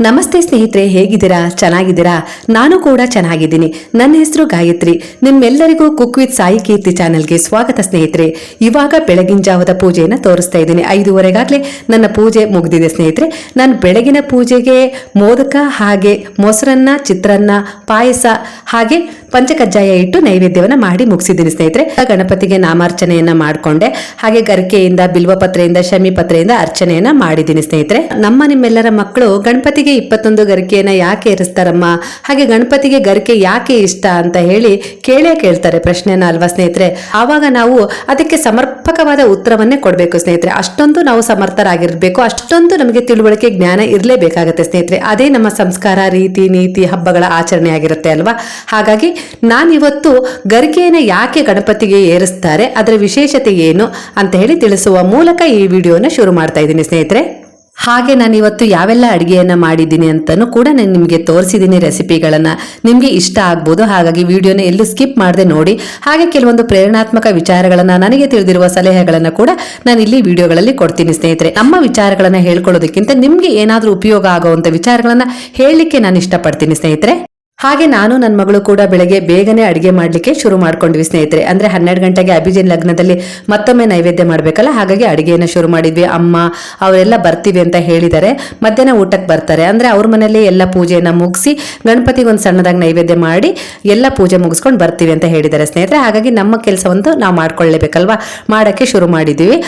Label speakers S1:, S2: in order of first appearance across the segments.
S1: ನಮಸ್ತೆ ಸ್ನೇಹಿತರೆ, ಹೇಗಿದ್ದೀರಾ? ಚೆನ್ನಾಗಿದ್ದೀರಾ? ನಾನು ಕೂಡ ಚೆನ್ನಾಗಿದ್ದೀನಿ. ನನ್ನ ಹೆಸರು ಗಾಯತ್ರಿ. ನಿಮ್ಮೆಲ್ಲರಿಗೂ ಕುಕ್ ವಿತ್ ಸಾಯಿ ಕೀರ್ತಿ ಚಾನೆಲ್ಗೆ ಸ್ವಾಗತ ಸ್ನೇಹಿತರೆ. ಇವಾಗ ಬೆಳಗಿನ ಜಾವದ ಪೂಜೆಯನ್ನು ತೋರಿಸ್ತಾ ಇದ್ದೀನಿ. ಐದುವರೆಗಾಗಲೇ ನನ್ನ ಪೂಜೆ ಮುಗಿದಿದೆ ಸ್ನೇಹಿತರೆ. ನಾನು ಬೆಳಗಿನ ಪೂಜೆಗೆ ಮೋದಕ ಹಾಗೆ ಮೊಸರನ್ನ, ಚಿತ್ರಾನ್ನ, ಪಾಯಸ ಹಾಗೆ ಪಂಚಕಜ್ಜಾಯ ಇಟ್ಟು ನೈವೇದ್ಯವನ್ನು ಮಾಡಿ ಮುಗಿಸಿದ್ದೀನಿ ಸ್ನೇಹಿತರೆ. ಗಣಪತಿಗೆ ನಾಮಾರ್ಚನೆಯನ್ನ ಮಾಡಿಕೊಂಡೆ. ಹಾಗೆ ಗರಿಕೆಯಿಂದ, ಬಿಲ್ವಪತ್ರೆಯಿಂದ, ಶಮಿ ಪತ್ರೆಯಿಂದ ಅರ್ಚನೆಯನ್ನ ಮಾಡಿದ್ದೀನಿ ಸ್ನೇಹಿತರೆ. ನಮ್ಮ ನಿಮ್ಮೆಲ್ಲರ ಮಕ್ಕಳು ಗಣಪತಿಗೆ ಇಪ್ಪತ್ತೊಂದು ಗರಿಕೆಯನ್ನ ಯಾಕೆ ಇರಿಸ್ತಾರಮ್ಮ ಹಾಗೆ ಗಣಪತಿಗೆ ಗರಿಕೆ ಯಾಕೆ ಇಷ್ಟ ಅಂತ ಹೇಳಿ ಕೇಳೇ ಕೇಳ್ತಾರೆ ಪ್ರಶ್ನೆನ ಅಲ್ವಾ ಸ್ನೇಹಿತರೆ? ಆವಾಗ ನಾವು ಅದಕ್ಕೆ ಸಮರ್ಪಕವಾದ ಉತ್ತರವನ್ನೇ ಕೊಡಬೇಕು ಸ್ನೇಹಿತರೆ. ಅಷ್ಟೊಂದು ನಾವು ಸಮರ್ಥರಾಗಿರ್ಬೇಕು, ಅಷ್ಟೊಂದು ನಮಗೆ ತಿಳುವಳಿಕೆ ಜ್ಞಾನ ಇರಲೇಬೇಕಾಗತ್ತೆ ಸ್ನೇಹಿತರೆ. ಅದೇ ನಮ್ಮ ಸಂಸ್ಕಾರ, ರೀತಿ, ನೀತಿ, ಹಬ್ಬಗಳ ಆಚರಣೆ ಆಗಿರುತ್ತೆ ಅಲ್ವಾ? ಹಾಗಾಗಿ ನಾನಿವತ್ತು ಗರಿಕೆಯನ್ನು ಯಾಕೆ ಗಣಪತಿಗೆ ಏರಿಸ್ತಾರೆ, ಅದರ ವಿಶೇಷತೆ ಏನು ಅಂತ ಹೇಳಿ ತಿಳಿಸುವ ಮೂಲಕ ಈ ವಿಡಿಯೋನ ಶುರು ಮಾಡ್ತಾ ಇದ್ದೀನಿ ಸ್ನೇಹಿತರೆ. ಹಾಗೆ ನಾನು ಇವತ್ತು ಯಾವೆಲ್ಲ ಅಡುಗೆಯನ್ನು ಮಾಡಿದ್ದೀನಿ ಅಂತಲೂ ಕೂಡ ನಾನು ನಿಮಗೆ ತೋರಿಸಿದ್ದೀನಿ ರೆಸಿಪಿಗಳನ್ನು. ನಿಮಗೆ ಇಷ್ಟ ಆಗ್ಬೋದು, ಹಾಗಾಗಿ ವಿಡಿಯೋನ ಎಲ್ಲೂ ಸ್ಕಿಪ್ ಮಾಡದೆ ನೋಡಿ. ಹಾಗೆ ಕೆಲವೊಂದು ಪ್ರೇರಣಾತ್ಮಕ ವಿಚಾರಗಳನ್ನು ನನಗೆ ತಿಳಿದಿರುವ ಸಲಹೆಗಳನ್ನು ಕೂಡ ನಾನು ಇಲ್ಲಿ ವಿಡಿಯೋಗಳಲ್ಲಿ ಕೊಡ್ತೀನಿ ಸ್ನೇಹಿತರೆ. ನಮ್ಮ ವಿಚಾರಗಳನ್ನು ಹೇಳ್ಕೊಳ್ಳೋದಕ್ಕಿಂತ ನಿಮಗೆ ಏನಾದರೂ ಉಪಯೋಗ ಆಗುವಂಥ ವಿಚಾರಗಳನ್ನು ಹೇಳಲಿಕ್ಕೆ ನಾನು ಇಷ್ಟಪಡ್ತೀನಿ ಸ್ನೇಹಿತರೆ. ಹಾಗೆ ನಾನು ನನ್ನ ಮಗಳು ಕೂಡ ಬೆಳಗ್ಗೆ ಬೇಗನೆ ಅಡುಗೆ ಮಾಡಲಿಕ್ಕೆ ಶುರು ಮಾಡ್ಕೊಂಡ್ವಿ ಸ್ನೇಹಿತರೆ. ಅಂದ್ರೆ ಹನ್ನೆರಡು ಗಂಟೆಗೆ ಅಭಿಜಿನ್ ಲಗ್ನದಲ್ಲಿ ಮತ್ತೊಮ್ಮೆ ನೈವೇದ್ಯ ಮಾಡಬೇಕಲ್ಲ? ಹಾಗಾಗಿ ಅಡುಗೆಯನ್ನು ಶುರು ಮಾಡಿದ್ವಿ. ಅಮ್ಮ, ಅವರೆಲ್ಲ ಬರ್ತೀವಿ ಅಂತ ಹೇಳಿದ್ದಾರೆ. ಮಧ್ಯಾಹ್ನ ಊಟಕ್ಕೆ ಬರ್ತಾರೆ. ಅಂದ್ರೆ ಅವ್ರ ಮನೆಯಲ್ಲಿ ಎಲ್ಲ ಪೂಜೆಯನ್ನು ಮುಗಿಸಿ ಗಣಪತಿಗೆ ಒಂದು ಸಣ್ಣದಾಗಿ ನೈವೇದ್ಯ ಮಾಡಿ ಎಲ್ಲ ಪೂಜೆ ಮುಗಿಸ್ಕೊಂಡು ಬರ್ತೀವಿ ಅಂತ ಹೇಳಿದ್ದಾರೆ ಸ್ನೇಹಿತರೆ. ಹಾಗಾಗಿ ನಮ್ಮ ಕೆಲಸವಂತೂ ನಾವು ಮಾಡ್ಕೊಳ್ಳೇಬೇಕಲ್ವಾ? ಮಾಡೋಕ್ಕೆ ಶುರು ಮಾಡಿದ್ದೀವಿ.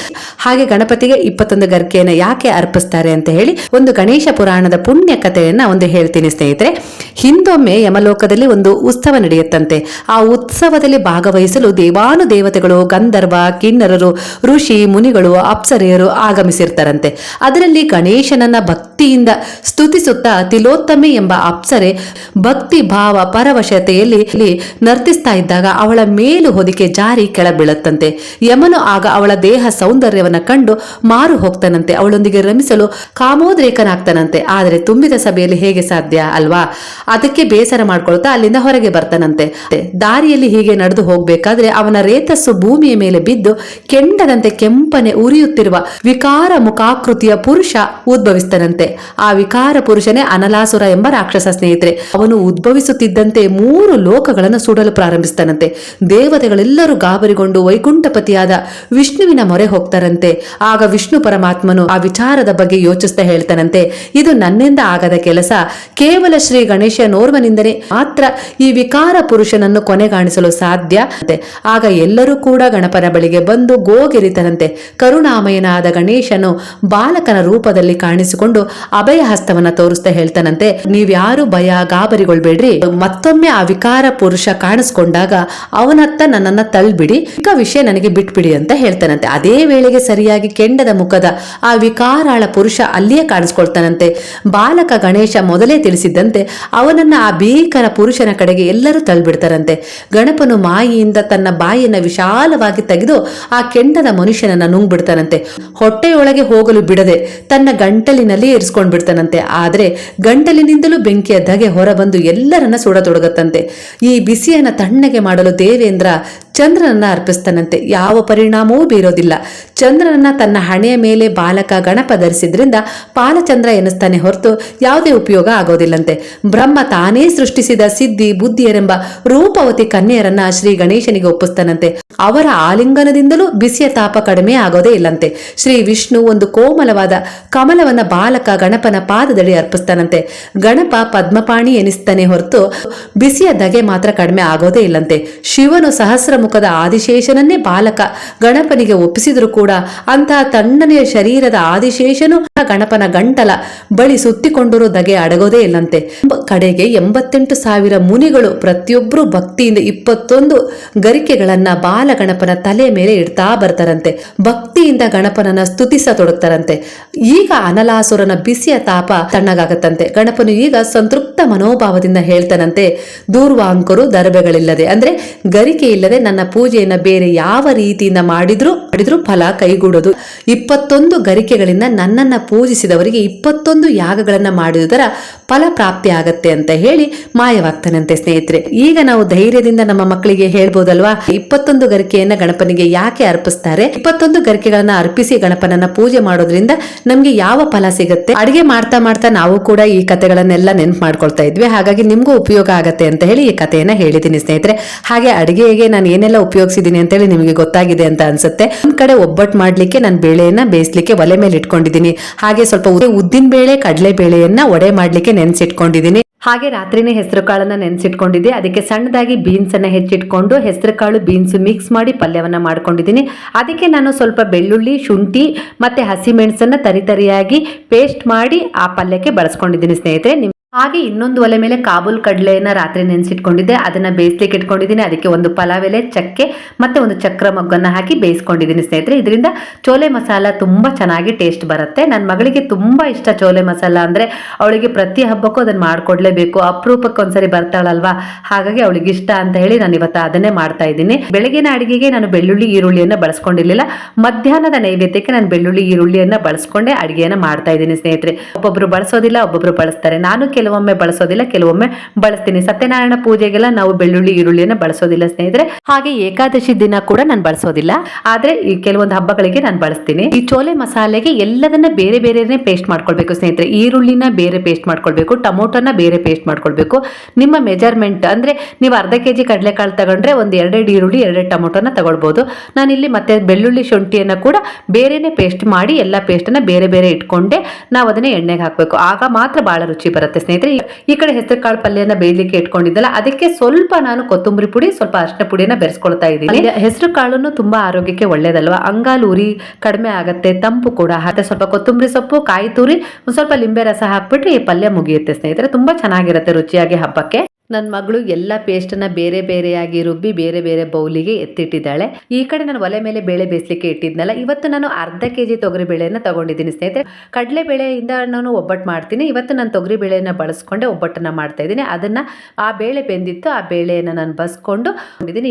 S1: ಹಾಗೆ ಗಣಪತಿಗೆ ಇಪ್ಪತ್ತೊಂದು ಗರ್ಕೆಯನ್ನು ಯಾಕೆ ಅರ್ಪಿಸ್ತಾರೆ ಅಂತ ಹೇಳಿ ಒಂದು ಗಣೇಶ ಪುರಾಣದ ಪುಣ್ಯ ಕಥೆಯನ್ನು ಒಂದು ಹೇಳ್ತೀನಿ ಸ್ನೇಹಿತರೆ. ಹಿಂದೊಮ್ಮೆ ಯಮಲೋಕದಲ್ಲಿ ಒಂದು ಉತ್ಸವ ನಡೆಯುತ್ತಂತೆ. ಆ ಉತ್ಸವದಲ್ಲಿ ಭಾಗವಹಿಸಲು ದೇವಾನು ದೇವತೆಗಳು ಗಂಧರ್ವ, ಕಿನ್ನರರು, ಋಷಿ, ಮುನಿಗಳು, ಅಪ್ಸರೆಯರು ಆಗಮಿಸಿರ್ತಾರಂತೆ. ಅದರಲ್ಲಿ ಗಣೇಶನನ್ನ ಭಕ್ತಿಯಿಂದ ಸ್ತುತಿಸುತ್ತಾ ತಿಲೋತ್ತಮೆ ಎಂಬ ಅಪ್ಸರೆ ಭಕ್ತಿ, ಭಾವ, ಪರವಶತೆಯಲ್ಲಿ ನರ್ತಿಸ್ತಾ ಇದ್ದಾಗ ಅವಳ ಮೇಲು ಹೊದಿಕೆ ಜಾರಿ ಕೆಳಬೀಳುತ್ತಂತೆ. ಯಮನು ಆಗ ಅವಳ ದೇಹ ಸೌಂದರ್ಯವನ್ನ ಕಂಡು ಮಾರು ಹೋಗ್ತಾನಂತೆ. ಅವಳೊಂದಿಗೆ ರಮಿಸಲು ಕಾಮೋದ್ರೇಕನಾಗ್ತಾನಂತೆ. ಆದರೆ ತುಂಬಿದ ಸಭೆಯಲ್ಲಿ ಹೇಗೆ ಸಾಧ್ಯ ಅಲ್ವಾ? ಅದಕ್ಕೆ ಬೇಸರ ಮಾಡ್ಕೊಳ್ತಾ ಅಲ್ಲಿಂದ ಹೊರಗೆ ಬರ್ತಾನಂತೆ. ದಾರಿಯಲ್ಲಿ ಹೀಗೆ ನಡೆದು ಹೋಗ್ಬೇಕಾದ್ರೆ ಅವನ ರೇತಸ್ಸು ಭೂಮಿಯ ಮೇಲೆ ಬಿದ್ದು ಕೆಂಡದಂತೆ ಕೆಂಪನೆ ಉರಿಯುತ್ತಿರುವ ವಿಕಾರ ಮುಖಾಕೃತಿಯ ಪುರುಷ ಉದ್ಭವಿಸ್ತಾನಂತೆ. ಆ ವಿಕಾರ ಪುರುಷನೇ ಅನಲಾಸುರ ಎಂಬ ರಾಕ್ಷಸ ಸ್ನೇಹಿತರೆ. ಅವನು ಉದ್ಭವಿಸುತ್ತಿದ್ದಂತೆ ಮೂರು ಲೋಕಗಳನ್ನು ಸುಡಲು ಪ್ರಾರಂಭಿಸ್ತಾನಂತೆ. ದೇವತೆಗಳೆಲ್ಲರೂ ಗಾಬರಿಗೊಂಡು ವೈಕುಂಠಪತಿಯಾದ ವಿಷ್ಣುವಿನ ಮೊರೆ ಹೋಗ್ತಾರಂತೆ. ಆಗ ವಿಷ್ಣು ಪರಮಾತ್ಮನು ಆ ವಿಚಾರದ ಬಗ್ಗೆ ಯೋಚಿಸ್ತಾ ಹೇಳ್ತಾನಂತೆ. ಇದು ನನ್ನಿಂದ ಆಗದ ಕೆಲಸ. ಕೇವಲ ಶ್ರೀ ಗಣೇಶನೋರ್ವನಿಂದಲೇ ಮಾತ್ರ ಈ ವಿಕಾರ ಪುರುಷನನ್ನು ಕೊನೆಗಾಣಿಸಲು ಸಾಧ್ಯ. ಆಗ ಎಲ್ಲರೂ ಕೂಡ ಗಣಪನ ಬಳಿಗೆ ಬಂದು ಗೋಗೆರಿತನಂತೆ ಕರುಣಾಮಯನಾದ ಗಣೇಶನು ಬಾಲಕನ ರೂಪದಲ್ಲಿ ಕಾಣಿಸಿಕೊಂಡು ಅಭಯ ಹಸ್ತವನ್ನ ತೋರಿಸ್ತಾ ಹೇಳ್ತಾನಂತೆ, ನೀವ್ಯಾರು ಭಯ ಗಾಬರಿಗೊಳ್ಬೇಡ್ರಿ. ಮತ್ತೊಮ್ಮೆ ಆ ವಿಕಾರ ಪುರುಷ ಕಾಣಿಸ್ಕೊಂಡಾಗ ಅವನತ್ತ ನನ್ನನ್ನ ತಳ್ಬಿಡಿ. ಈಗ ವಿಷಯ ನನಗೆ ಬಿಟ್ಬಿಡಿ ಅಂತ ಹೇಳ್ತಾನಂತೆ. ಅದೇ ವೇಳೆಗೆ ಸರಿಯಾಗಿ ಕೆಂಡದ ಮುಖದ ಆ ವಿಕಾರಾಳ ಪುರುಷ ಅಲ್ಲಿಯೇ ಕಾಣಿಸ್ಕೊಳ್ತಾನಂತೆ. ಬಾಲಕ ಗಣೇಶ ಮೊದಲೇ ತಿಳಿಸಿದ್ದಂತೆ ಅವನನ್ನ ಆ ಭೀಕರ ಪುರುಷನ ಕಡೆಗೆ ಎಲ್ಲರೂ ತಳ್ಬಿಡ್ತಾರಂತೆ. ಗಣಪನು ಮಾಯಿಯಿಂದ ತನ್ನ ಬಾಯಿಯನ್ನ ವಿಶಾಲವಾಗಿ ತೆಗೆದು ಆ ಕೆಂಡದ ಮನುಷ್ಯನನ್ನ ನುಂಗ್ಬಿಡ್ತಾನಂತೆ. ಹೊಟ್ಟೆಯೊಳಗೆ ಹೋಗಲು ಬಿಡದೆ ತನ್ನ ಗಂಟಲಿನಲ್ಲಿ ಇರಿಸ್ಕೊಂಡ್ ಬಿಡ್ತಾನಂತೆ ಆದರೆ ಗಂಟಲಿನಿಂದಲೂ ಬೆಂಕಿಯ ಧಗೆ ಹೊರಬಂದು ಎಲ್ಲರನ್ನ ಸುಡತೊಡಗತ್ತಂತೆ. ಈ ಬಿಸಿಯನ್ನ ತಣ್ಣಗೆ ಮಾಡಲು ದೇವೇಂದ್ರ ಚಂದ್ರನನ್ನ ಅರ್ಪಿಸ್ತಾನಂತೆ. ಯಾವ ಪರಿಣಾಮವೂ ಬೀರೋದಿಲ್ಲ. ಚಂದ್ರನನ್ನ ತನ್ನ ಹಣೆಯ ಮೇಲೆ ಬಾಲಕ ಗಣಪ ಧರಿಸಿದ್ರಿಂದ ಪಾಲಚಂದ್ರ ಎನಿಸ್ತಾನೆ ಹೊರತು ಯಾವುದೇ ಉಪಯೋಗ ಆಗೋದಿಲ್ಲಂತೆ. ಬ್ರಹ್ಮ ತಾನೇ ಸೃಷ್ಟಿಸಿದ ಸಿದ್ಧಿ, ಬುದ್ಧಿಯರೆಂಬ ರೂಪವತಿ ಕನ್ಯೆಯರನ್ನ ಶ್ರೀ ಗಣೇಶನಿಗೆ ಒಪ್ಪಿಸ್ತಾನಂತೆ. ಅವರ ಆಲಿಂಗನದಿಂದಲೂ ಬಿಸಿಯ ತಾಪ ಕಡಿಮೆ ಆಗೋದೇ ಇಲ್ಲಂತೆ. ಶ್ರೀ ವಿಷ್ಣು ಒಂದು ಕೋಮಲವಾದ ಕಮಲವನ್ನ ಬಾಲಕ ಗಣಪನ ಪಾದದಡಿ ಅರ್ಪಿಸ್ತಾನಂತೆ. ಗಣಪ ಪದ್ಮಪಾಣಿ ಎನಿಸ್ತಾನೆ ಹೊರತು ಬಿಸಿಯ ಧಗೆ ಮಾತ್ರ ಕಡಿಮೆ ಆಗೋದೇ ಇಲ್ಲಂತೆ. ಶಿವನು ಸಹಸ್ರ ಮುಖದ ಆದಿಶೇಷನನ್ನೇ ಬಾಲಕ ಗಣಪನಿಗೆ ಒಪ್ಪಿಸಿದರೂ ಕೂಡ ಅಂತಹ ತಣ್ಣನೆಯ ಶರೀರದ ಆದಿಶೇಷನು ಗಣಪನ ಗಂಟಲ ಬಳಿ ಸುತ್ತಿಕೊಂಡಿರೋ ದಗೆ ಅಡಗೋದೇ ಇಲ್ಲಂತೆ. ಕಡೆಗೆ ಎಂಬತ್ತೆಂಟು ಸಾವಿರ ಮುನಿಗಳು ಪ್ರತಿಯೊಬ್ಬರು ಭಕ್ತಿಯಿಂದ ಇಪ್ಪತ್ತೊಂದು ಗರಿಕೆಗಳನ್ನ ಬಾಲಗಣಪನ ತಲೆ ಮೇಲೆ ಇಡ್ತಾ ಬರ್ತಾರಂತೆ. ಭಕ್ತಿಯಿಂದ ಗಣಪನನ್ನ ಸ್ತುತಿಸತೊಡಗ್ತಾರಂತೆ. ಈಗ ಅನಲಾಸುರನ ಬಿಸಿಯ ತಾಪ ತಣ್ಣಗಾಗತ್ತಂತೆ. ಗಣಪನು ಈಗ ಸಂತೃಪ್ತ ಮನೋಭಾವದಿಂದ ಹೇಳ್ತಾನಂತೆ, ದೂರ್ವಾಂಕರು ದರ್ಬೆಗಳಿಲ್ಲದೆ ಅಂದ್ರೆ ಗರಿಕೆ ಇಲ್ಲದೆ ನನ್ನ ಪೂಜೆಯನ್ನ ಬೇರೆ ಯಾವ ರೀತಿಯಿಂದ ಮಾಡಿದ್ರು ಮಾಡಿದ್ರು ಫಲ ಕೈಗೂಡೋದು. ಇಪ್ಪತ್ತೊಂದು ಗರಿಕೆಗಳಿಂದ ನನ್ನನ್ನ ಪೂಜಿಸಿದವರಿಗೆ ಇಪ್ಪತ್ತೊಂದು ಯಾಗಗಳನ್ನು ಮಾಡಿದುದರ ಫಲ ಪ್ರಾಪ್ತಿ ಆಗತ್ತೆ ಅಂತ ಹೇಳಿ ಮಾಯವಾಗ್ತಾನಂತೆ ಸ್ನೇಹಿತರೆ. ಈಗ ನಾವು ಧೈರ್ಯದಿಂದ ನಮ್ಮ ಮಕ್ಕಳಿಗೆ ಹೇಳ್ಬೋದಲ್ವಾ? ಇಪ್ಪತ್ತೊಂದು ಗರಿಕೆಯನ್ನ ಗಣಪನಿಗೆ ಯಾಕೆ ಅರ್ಪಿಸ್ತಾರೆ? ಇಪ್ಪತ್ತೊಂದು ಗರಿಕೆಗಳನ್ನ ಅರ್ಪಿಸಿ ಗಣಪನನ್ನ ಪೂಜೆ ಮಾಡೋದ್ರಿಂದ ನಮ್ಗೆ ಯಾವ ಫಲ ಸಿಗುತ್ತೆ? ಅಡಿಗೆ ಮಾಡ್ತಾ ಮಾಡ್ತಾ ನಾವು ಕೂಡ ಈ ಕಥೆಗಳನ್ನೆಲ್ಲ ನೆನ್ಪು ಮಾಡ್ಕೊಳ್ತಾ ಇದ್ವಿ. ಹಾಗಾಗಿ ನಿಮ್ಗೂ ಉಪಯೋಗ ಆಗತ್ತೆ ಅಂತ ಹೇಳಿ ಈ ಕಥೆಯನ್ನ ಹೇಳಿದ್ದೀನಿ ಸ್ನೇಹಿತರೆ. ಹಾಗೆ ಅಡಿಗೆಗೆ ನಾನು ಏನೆಲ್ಲ ಉಪಯೋಗಿಸಿದ್ದೀನಿ ಅಂತ ಹೇಳಿ ನಿಮಗೆ ಗೊತ್ತಾಗಿದೆ ಅಂತ ಅನ್ಸುತ್ತೆ. ಒಂದ್ ಕಡೆ ಒಬ್ಬಟ್ಟು ಮಾಡ್ಲಿಕ್ಕೆ, ನಾನು ಬೇಳೆಯನ್ನ ಬೇಯಿಸಲಿಕ್ಕೆ ಒಲೆ ಮೇಲೆ ಇಟ್ಕೊಂಡಿದ್ದೀನಿ. ಹಾಗೆ ಸ್ವಲ್ಪ ಉದ್ದಿನ ಬೇಳೆ, ಕಡಲೆ ಬೇಳೆಯನ್ನ ಒಡೆ ಮಾಡ್ಲಿಕ್ಕೆ ನೆನ್ಸಿಟ್ಕೊಂಡಿದ್ದೀನಿ. ಹಾಗೆ ರಾತ್ರಿನೇ ಹೆಸರು ಕಾಳನ್ನ ನೆನೆಸಿಟ್ಕೊಂಡಿದ್ದೆ. ಅದಕ್ಕೆ ಸಣ್ಣದಾಗಿ ಬೀನ್ಸ್ ಅನ್ನ ಹೆಚ್ಚಿಟ್ಕೊಂಡು ಹೆಸರು ಕಾಳು ಬೀನ್ಸ್ ಮಿಕ್ಸ್ ಮಾಡಿ ಪಲ್ಯವನ್ನ ಮಾಡ್ಕೊಂಡಿದ್ದೀನಿ. ಅದಕ್ಕೆ ನಾನು ಸ್ವಲ್ಪ ಬೆಳ್ಳುಳ್ಳಿ, ಶುಂಠಿ ಮತ್ತೆ ಹಸಿಮೆಣಸನ್ನ ತರಿತರಿಯಾಗಿ ಪೇಸ್ಟ್ ಮಾಡಿ ಆ ಪಲ್ಯಕ್ಕೆ ಬಳಸ್ಕೊಂಡಿದ್ದೀನಿ ಸ್ನೇಹಿತರೆ. ಹಾಗೆ ಇನ್ನೊಂದು ಒಲೆ ಮೇಲೆ ಕಾಬೂಲ್ ಕಡಲೆಯನ್ನ ರಾತ್ರಿ ನೆನೆಸಿಟ್ಕೊಂಡಿದ್ದೆ. ಅದನ್ನ ಬೇಯಿಸ್ಲಿಕ್ಕೆ ಇಟ್ಕೊಂಡಿದ್ದೀನಿ. ಅದಕ್ಕೆ ಒಂದು ಪಲಾವ್ ಎಲೆ ಚಕ್ಕೆ ಮತ್ತೆ ಒಂದು ಚಕ್ರ ಮೊಗ್ಗನ್ನ ಹಾಕಿ ಬೇಯಿಸ್ಕೊಂಡಿದ್ದೀನಿ ಸ್ನೇಹಿತರೆ. ಇದರಿಂದ ಚೋಲೆ ಮಸಾಲ ತುಂಬ ಚೆನ್ನಾಗಿ ಟೇಸ್ಟ್ ಬರುತ್ತೆ. ನನ್ನ ಮಗಳಿಗೆ ತುಂಬ ಇಷ್ಟ ಚೋಲೆ ಮಸಾಲ ಅಂದ್ರೆ ಅವಳಿಗೆ ಪ್ರತಿ ಹಬ್ಬಕ್ಕೂ ಅದನ್ನ ಮಾಡ್ಕೊಡ್ಲೇಬೇಕು. ಅಪರೂಪಕ್ಕೆ ಒಂದ್ಸರಿ ಬರ್ತಾಳಲ್ವಾ? ಹಾಗಾಗಿ ಅವಳಿಗೆ ಇಷ್ಟ ಅಂತ ಹೇಳಿ ನಾನು ಇವತ್ತು ಅದನ್ನೇ ಮಾಡ್ತಾ ಇದ್ದೀನಿ. ಬೆಳಗಿನ ಅಡಿಗೆಗೆ ನಾನು ಬೆಳ್ಳುಳ್ಳಿ, ಈರುಳ್ಳಿಯನ್ನ ಬಳಸ್ಕೊಂಡಿರ್ಲಿಲ್ಲ. ಮಧ್ಯಾಹ್ನದ ನೈವೇದ್ಯಕ್ಕೆ ನಾನು ಬೆಳ್ಳುಳ್ಳಿ, ಈರುಳ್ಳಿಯನ್ನ ಬಳಸ್ಕೊಂಡೆ ಅಡಿಗೆಯನ್ನ ಮಾಡ್ತಾ ಇದ್ದೀನಿ ಸ್ನೇಹಿತರೆ. ಒಬ್ಬೊಬ್ರು ಬಳಸೋದಿಲ್ಲ, ಒಬ್ಬೊಬ್ರು ಬಳಸ್ತಾರೆ. ನಾನು ಕೆಲವೊಮ್ಮೆ ಬಳಸೋದಿಲ್ಲ, ಕೆಲವೊಮ್ಮೆ ಬಳಸ್ತೀನಿ. ಸತ್ಯನಾರಾಯಣ ಪೂಜೆಗೆಲ್ಲ ನಾವು ಬೆಳ್ಳುಳ್ಳಿ, ಈರುಳ್ಳಿಯನ್ನ ಬಳಸೋದಿಲ್ಲ ಸ್ನೇಹಿತರೆ. ಹಾಗೆ ಏಕಾದಶಿ ದಿನ ಕೂಡ ನಾನು ಬಳಸೋದಿಲ್ಲ. ಆದ್ರೆ ಈ ಕೆಲವೊಂದು ಹಬ್ಬಗಳಿಗೆ ನಾನು ಬಳಸ್ತೀನಿ. ಈ ಚೋಲೆ ಮಸಾಲೆಗೆ ಎಲ್ಲದನ್ನ ಬೇರೆ ಬೇರೆನೆ ಪೇಸ್ಟ್ ಮಾಡ್ಕೊಳ್ಬೇಕು ಸ್ನೇಹಿತರೆ. ಈರುಳ್ಳಿನ ಬೇರೆ ಪೇಸ್ಟ್ ಮಾಡ್ಕೊಳ್ಬೇಕು, ಟೊಮೊಟೊನ ಬೇರೆ ಪೇಸ್ಟ್ ಮಾಡ್ಕೊಳ್ಬೇಕು. ನಿಮ್ಮ ಮೆಜರ್ಮೆಂಟ್ ಅಂದ್ರೆ ನೀವು ಅರ್ಧ ಕೆಜಿ ಕಡಲೆಕಾಳು ತಗೊಂಡ್ರೆ ಒಂದು ಎರಡೆರಡು ಈರುಳ್ಳಿ, ಎರಡೆರಡು ಟೊಮೊಟೊನ ತಗೊಳ್ಬಹುದು ನಾನಿಲ್ಲಿ ಮತ್ತೆ ಬೆಳ್ಳುಳ್ಳಿ ಶುಂಠಿಯನ್ನ ಕೂಡ ಬೇರೆನೆ ಪೇಸ್ಟ್ ಮಾಡಿ ಎಲ್ಲ ಪೇಸ್ಟನ್ನ ಬೇರೆ ಬೇರೆ ಇಟ್ಕೊಂಡೆ ನಾವು ಅದನ್ನ ಎಣ್ಣೆಗೆ ಹಾಕಬೇಕು. ಆಗ ಮಾತ್ರ ಬಹಳ ರುಚಿ ಬರುತ್ತೆ ಸ್ನೇಹಿತರೆ, ಈ- ಕಡೆ ಹೆಸರು ಕಾಳು ಪಲ್ಯನ ಬೇಯಲಿಕ್ಕೆ ಇಟ್ಕೊಂಡಿದ್ದಲ್ಲ, ಅದಕ್ಕೆ ಸ್ವಲ್ಪ ನಾನು ಕೊತ್ತಂಬರಿ ಪುಡಿ, ಸ್ವಲ್ಪ ಅರಿಶಿನ ಪುಡಿಯನ್ನ ಬೆರೆಸ್ಕೊಳ್ತಾ ಇದ್ದೀನಿ. ಹೆಸರು ಕಾಳನ್ನು ತುಂಬಾ ಆರೋಗ್ಯಕ್ಕೆ ಒಳ್ಳೇದಲ್ವಾ? ಅಂಗಾಲು ಉರಿ ಕಡಿಮೆ ಆಗತ್ತೆ, ತಂಪು ಕೂಡ ಮತ್ತೆ ಸ್ವಲ್ಪ ಕೊತ್ತಂಬರಿ ಸೊಪ್ಪು, ಕಾಯಿ ತುರಿ ಸ್ವಲ್ಪ ಲಿಂಬೆ ರಸ ಹಾಕ್ಬಿಟ್ರೆ ಈ ಪಲ್ಯ ಮುಗಿಯುತ್ತೆ ಸ್ನೇಹಿತರೆ. ತುಂಬಾ ಚೆನ್ನಾಗಿರುತ್ತೆ ರುಚಿಯಾಗಿ ಹಬ್ಬಕ್ಕೆ. ನನ್ನ ಮಗಳು ಎಲ್ಲ ಪೇಸ್ಟನ್ನ ಬೇರೆ ಬೇರೆಯಾಗಿ ರುಬ್ಬಿ ಬೇರೆ ಬೇರೆ ಬೌಲಿಗೆ ಎತ್ತಿಟ್ಟಿದ್ದಾಳೆ. ಈ ಕಡೆ ನಾನು ಒಲೆ ಮೇಲೆ ಬೇಳೆ ಬೇಯಿಸಲಿಕ್ಕೆ ಇಟ್ಟಿದ್ನಲ್ಲ, ಇವತ್ತು ನಾನು ಅರ್ಧ ಕೆ ಜಿ ತೊಗರಿ ಬೇಳೆಯನ್ನು ತಗೊಂಡಿದ್ದೀನಿ ಸ್ನೇಹಿತರೆ. ಕಡಲೆ ಬೇಳೆಯಿಂದ ನಾನು ಒಬ್ಬಟ್ಟು ಮಾಡ್ತೀನಿ, ಇವತ್ತು ನಾನು ತೊಗರಿ ಬೇಳೆಯನ್ನು ಬಳಸ್ಕೊಂಡೆ ಒಬ್ಬಟ್ಟನ್ನು ಮಾಡ್ತಾ ಇದ್ದೀನಿ. ಅದನ್ನು ಆ ಬೇಳೆ ಬೆಂದಿತ್ತು, ಆ ಬೇಳೆಯನ್ನು ನಾನು ಬಸ್ಕೊಂಡು